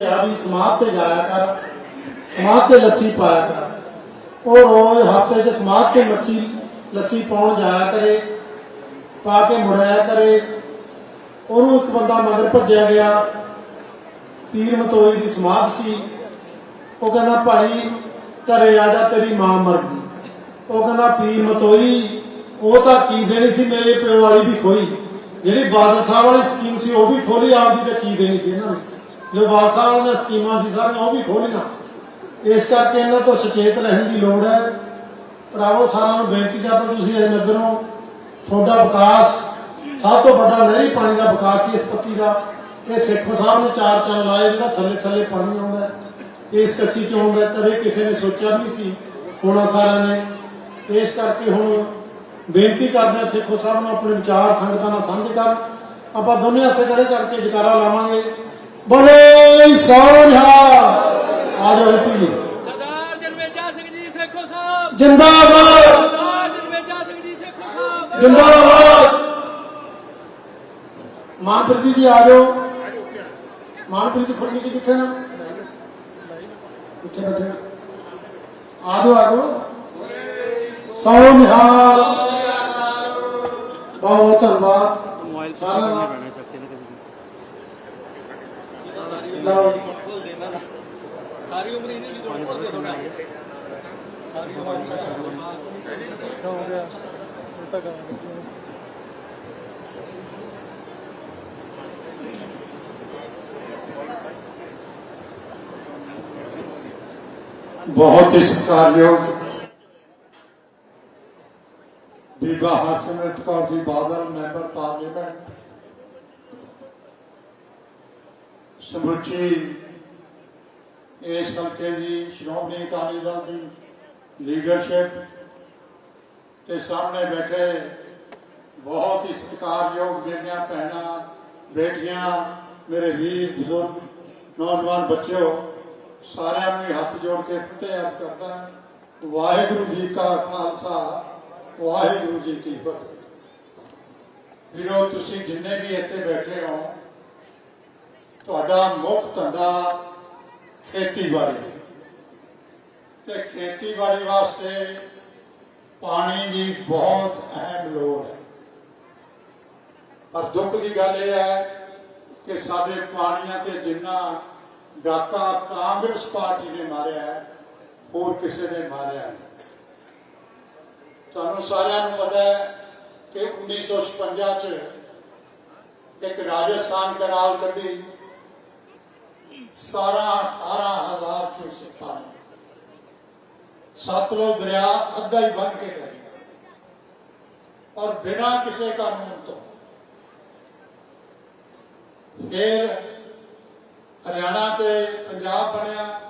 ਕਿਹਾ ਵੀ ਸਮਾਧ ਤੇ ਜਾਇਆ ਕਰ, ਸਮਾਧ ਤੇ ਲੱਸੀ ਪਾਇਆ ਕਰ। ਉਹ ਰੋਜ਼ ਹਫ਼ਤੇ 'ਚ ਸਮਾਧ ਤੇ ਲੱਸੀ ਲੱਸੀ ਪਾਉਣ ਜਾਇਆ ਕਰੇ, ਪਾ ਕੇ ਮੁੜਿਆ ਕਰੇ। ਉਹਨੂੰ ਇੱਕ ਬੰਦਾ ਮਗਰ ਭੱਜਿਆ ਗਿਆ। ਪੀਰ ਮਤੋਈ ਦੀ ਸਮਾਧ ਸੀ। ਉਹ ਕਹਿੰਦਾ, ਭਾਈ, ਘਰੇ ਆ ਜਾ, ਤੇਰੀ ਮਾਂ ਮਰ ਗਈ। ਉਹ ਕਹਿੰਦਾ, ਪੀਰ ਮਤੋਈ, ਉਹ ਤਾਂ ਕੀ ਦੇਣੀ ਸੀ ਮੇਰੇ ਪਿਓ ਵਾਲੀ ਵੀ ਖੋਈ। ਜਿਹੜੀ ਬਾਦਲ ਸਾਹਿਬ ਵਾਲੀ ਸਕੀਮ ਸੀ, ਉਹ ਵੀ ਖੋਲੀ ਆਪਦੀ ਤੇ ਕੀ ਦੇਣੀ ਸੀ ਇਹਨਾਂ ਨੂੰ? ਜੋ ਬਾਦਲ ਸਾਹਿਬ ਦੀਆਂ ਸਕੀਮਾਂ ਸੀ ਸਾਰੀਆਂ ਉਹ ਵੀ ਖੋਲੀਆਂ। ਇਸ ਕਰਕੇ ਇਹਨਾਂ ਤੋਂ ਸੁਚੇਤ ਰਹਿਣ ਦੀ ਲੋੜ ਹੈ। ਭਰਾਵੋ, ਸਾਰਿਆਂ ਨੂੰ ਬੇਨਤੀ ਕਰਦਾ ਤੁਸੀਂ ਇਹ ਨਗਰੋਂ ਤੁਹਾਡਾ ਵਿਕਾਸ, ਸਭ ਤੋਂ ਵੱਡਾ ਨਹਿਰੀ ਪਾਣੀ ਦਾ ਵਿਕਾਸ ਸੀ ਇਸ ਪੱਤੀ ਦਾ। ਇਹ ਸੇਖੋ ਸਾਹਿਬ ਨੇ ਚਾਰ ਚੰਨ ਲਾਏ, ਜਿਹੜਾ ਥੱਲੇ ਥੱਲੇ ਪਾਣੀ ਆਉਂਦਾ ਇਸ ਕੱਚੀ ਕਿਉਂ ਆਉਂਦਾ ਕਦੇ ਕਿਸੇ ਨੇ ਸੋਚਿਆ ਵੀ ਨਹੀਂ ਸੀ। ਹੋਣਾ ਸਾਰਿਆਂ ਨੇ। ਇਸ ਕਰਕੇ ਹੁਣ ਬੇਨਤੀ ਕਰਦੇ ਹਾਂ ਸੇਖੋ ਸਾਹਿਬ ਨੂੰ ਆਪਣੇ ਵਿਚਾਰ ਸੰਗਤਾਂ ਨਾਲ ਸਾਂਝੇ ਕਰਨ। ਆਪਾਂ ਦੋਨੇ ਹੱਥੇ ਖੜੇ ਕਰਕੇ ਜਕਾਰਾ ਲਾਵਾਂਗੇ। ਬੋਲੇ ਸੋਨਿਆ ਆ ਜਾਓ ਪੀਏ ਸਰਦਾਰ ਜਨਮੇਜਾ ਸਿੰਘ ਜੀ ਸੇਖੋ ਸਾਹਿਬ ਜਿੰਦਾਬਾਦ ਸਰਦਾਰ ਜਨਮੇਜਾ ਸਿੰਘ ਜੀ ਸੇਖੋ ਸਾਹਿਬ ਜਿੰਦਾਬਾਦ ਮਾਨਪ੍ਰੀਤ ਜੀ ਆ ਜਾਓ ਮਾਨਪ੍ਰੀਤ ਖੁਰਮੀ ਜੀ ਕਿੱਥੇ ਨੇ ਕਿੱਥੇ ਬੈਠੇ ਨੇ ਆ ਜਾਓ ਆ ਜਾਓ ਸੋ ਨਿਹਾਲ ਬਹੁਤ ਬਹੁਤ ਧੰਨਵਾਦ ਮੋਬਾਈਲ ਸਾਰਿਆਂ ਦਾ ਪੈਣਾ ਚੱਕੇ ਨਾ ਕਦੀ ਲਓ ਸਾਰੀ ਉਮਰ ਇਹਨੇ ਵੀ ਕੋਲ ਕੋਲ ਦੇਖੋ ਨਾ ਹੋ ਗਿਆ ਤੱਕ ਬਹੁਤ ਹੀ ਸਤਿਕਾਰਯੋਗ ਬੀਬਾ ਹਰਸਿਮਰਤ ਕੌਰ ਜੀ ਬਾਦਲ ਮੈਂਬਰ ਪਾਰਲੀਮੈਂਟ ਸਮੁੱਚੀ ਇਸ ਹਲਕੇ ਦੀ ਸ਼੍ਰੋਮਣੀ ਅਕਾਲੀ ਦਲ ਦੀ ਲੀਡਰਸ਼ਿਪ ਤੇ ਸਾਹਮਣੇ ਬੈਠੇ ਬਹੁਤ ਹੀ ਸਤਿਕਾਰਯੋਗ ਮੇਰੀਆਂ ਭੈਣਾਂ, ਬੇਟੀਆਂ, ਮੇਰੇ ਵੀਰ, ਬਜ਼ੁਰਗ, ਨੌਜਵਾਨ ਬੱਚਿਓ, ਸਾਰਿਆਂ ਨੂੰ ਹੀ ਹੱਥ ਜੋੜ ਕੇ ਫਤਿਹ ਅਰਜ਼ ਕਰਦਾ ਵਾਹਿਗੁਰੂ ਜੀ ਕਾ ਖਾਲਸਾ, ਵਾਹਿਗੁਰੂ ਜੀ ਕੀ ਫਤਿਹ। ਵੀਰੋ, ਤੁਸੀਂ ਜਿੰਨੇ ਵੀ ਇੱਥੇ ਬੈਠੇ ਹੋ ਤੁਹਾਡਾ ਮੁੱਖ ਧੰਦਾ ਖੇਤੀਬਾੜੀ ਤੇ ਖੇਤੀਬਾੜੀ ਵਾਸਤੇ ਪਾਣੀ ਦੀ ਬਹੁਤ ਅਹਿਮ ਲੋੜ ਹੈ। ਪਰ ਦੁੱਖ ਦੀ ਗੱਲ ਇਹ ਹੈ ਕਿ ਸਾਡੇ ਪਾਣੀਆਂ ਤੇ ਜਿੰਨਾ ਡਾਕਾ ਕਾਂਗਰਸ ਪਾਰਟੀ ਨੇ ਮਾਰਿਆ ਹੈ, ਹੋਰ ਕਿਸੇ ਨੇ ਮਾਰਿਆ ਨਹੀਂ। ਤੁਹਾਨੂੰ ਸਾਰਿਆਂ ਨੂੰ ਪਤਾ ਹੈ ਕਿ 1956 ਚ ਇੱਕ ਰਾਜਸਥਾਨ ਕਨਾਲ ਕੱਢੀ। 17 18000 ਕਿਊਸੈਕ ਪਾਣੀ ਸਤਲੁਜ ਦਰਿਆ ਅੱਧਾ ਹੀ ਬਣ ਕੇ ਰਹਿ ਗਿਆ। ਔਰ ਬਿਨਾਂ ਕਿਸੇ ਕਾਨੂੰਨ ਤੋਂ ਫਿਰ ਹਰਿਆਣਾ ਤੇ ਪੰਜਾਬ ਬਣਿਆ।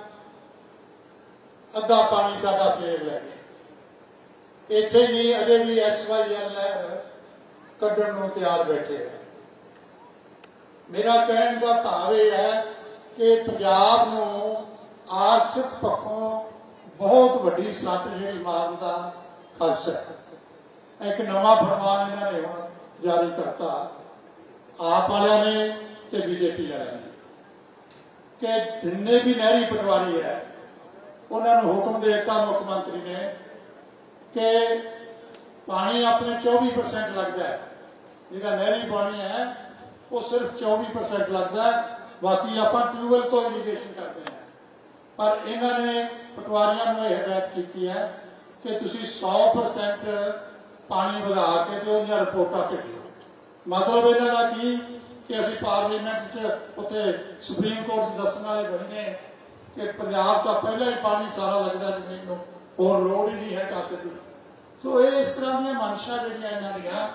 ਅੱਧਾ ਪਾਣੀ ਸਾਡਾ ਫੇਰ ਲੈ ਗਿਆ। ਇੱਥੇ ਵੀ ਅਜੇ ਵੀ ਐਸਵਾਈਐਲ ਲਹਿਰ ਕੱਢਣ ਨੂੰ ਤਿਆਰ ਬੈਠੇ ਆ। ਮੇਰਾ ਕਹਿਣ ਦਾ ਭਾਵ ਇਹ ਹੈ ਕਿ ਪੰਜਾਬ ਨੂੰ ਆਰਥਿਕ ਪੱਖੋਂ ਬਹੁਤ ਵੱਡੀ ਸੱਟ ਜਿਹੜੀ ਮਾਰਨ ਦਾ ਖਦਸ਼ਾ ਹੈ। ਇੱਕ ਨਵਾਂ ਫਰਮਾਨ ਇਹਨਾਂ ਨੇ ਹੁਣ ਜਾਰੀ ਕਰਤਾ। ਆਪ ਵਾਲਿਆਂ ਨੇ ਤੇ ਬੀਜੇਪੀ ਵਾਲਿਆਂ ਨੇ। ਕਿ ਜਿੰਨੇ ਵੀ ਨਹਿਰੀ ਪਟਵਾਰੀ ਹੈ, ਉਹਨਾਂ ਨੂੰ ਹੁਕਮ ਦੇ ਦਿੱਤਾ ਮੁੱਖ ਮੰਤਰੀ ਨੇ ਕਿ ਪਾਣੀ ਆਪਣੇ 24% ਲੱਗਦਾ ਹੈ। ਜਿਹੜਾ ਨਹਿਰੀ ਪਾਣੀ ਹੈ, ਉਹ ਸਿਰਫ 24% ਲੱਗਦਾ ਹੈ। ਬਾਕੀ ਆਪਾਂ ਟਿਊਬਵੈਲ ਤੋਂ ਇਰੀਗੇਸ਼ਨ ਕਰਦੇ ਹਾਂ। ਪਰ ਇਹਨਾਂ ਨੇ ਪਟਵਾਰੀਆਂ ਨੂੰ ਇਹ ਹਦਾਇਤ ਕੀਤੀ ਹੈ ਕਿ ਤੁਸੀਂ 100% ਪਾਣੀ ਵਧਾ ਕੇ ਤੇ ਉਹਦੀਆਂ ਰਿਪੋਰਟਾਂ ਭੇਜੋ। ਮਤਲਬ ਇਹਨਾਂ ਦਾ ਕੀ ਕਿ ਅਸੀਂ ਪਾਰਲੀਮੈਂਟ 'ਚ ਉੱਥੇ ਸੁਪਰੀਮ ਕੋਰਟ 'ਚ ਦੱਸਣ ਵਾਲੇ ਬਣ ਕਿ ਪੰਜਾਬ ਤਾਂ ਪਹਿਲਾਂ ਹੀ ਪਾਣੀ ਸਾਰਾ ਲੱਗਦਾ ਜ਼ਮੀਨ ਨੂੰ, ਹੋਰ ਲੋੜ ਹੀ ਨਹੀਂ ਹੈ ਕਾਸੇ ਦੀ ਸੋ ਇਹ ਇਸ ਤਰ੍ਹਾਂ ਦੀਆਂ ਮਨਸ਼ਾ ਜਿਹੜੀਆਂ ਇਹਨਾਂ ਦੀਆਂ,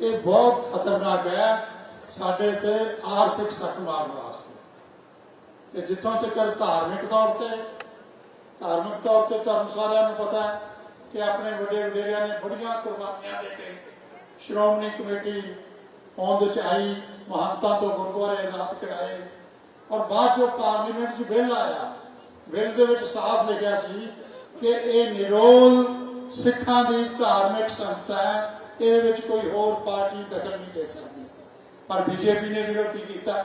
ਇਹ ਬਹੁਤ ਖਤਰਨਾਕ ਹੈ। ਸਾਡੇ ਤੇ ਆਰਥਿਕ ਸੱਟ ਮਾਰਨ ਤੇ ਜਿੱਥੋਂ ਤੱਕ ਧਾਰਮਿਕ ਤੌਰ ਤੇ, ਧਾਰਮਿਕ ਤੌਰ ਤੇ ਤੁਹਾਨੂੰ ਸਾਰਿਆਂ ਨੂੰ ਪਤਾ ਹੈ ਕਿ ਆਪਣੇ ਵੱਡੇ ਵਡੇਰਿਆਂ ਨੇ ਬੜੀਆਂ ਕੁਰਬਾਨੀਆਂ ਦੇ ਕੇ ਸ਼੍ਰੋਮਣੀ ਕਮੇਟੀ ਹੋਂਦ ਚ ਆਈ, ਮਹੰਤਾਂ ਤੋਂ ਗੁਰਦੁਆਰੇ ਆਜ਼ਾਦ ਕਰਾਏ। ਔਰ ਬਾਅਦ ਚੋਂ ਪਾਰਲੀਮੈਂਟ 'ਚ ਬਿੱਲ ਆਇਆ। ਬਿੱਲ ਦੇ ਵਿੱਚ ਸਾਫ਼ ਲਿਖਿਆ ਸੀ ਕਿ ਇਹ ਨਿਰੋਲ ਸਿੱਖਾਂ ਦੀ ਧਾਰਮਿਕ ਸੰਸਥਾ ਹੈ, ਇਹਦੇ ਵਿੱਚ ਕੋਈ ਹੋਰ ਪਾਰਟੀ ਦਖਲ ਨਹੀਂ ਦੇ ਸਕਦੀ। ਪਰ ਬੀਜੇਪੀ ਨੇ ਵਿਰੋਧ ਕੀ ਕੀਤਾ?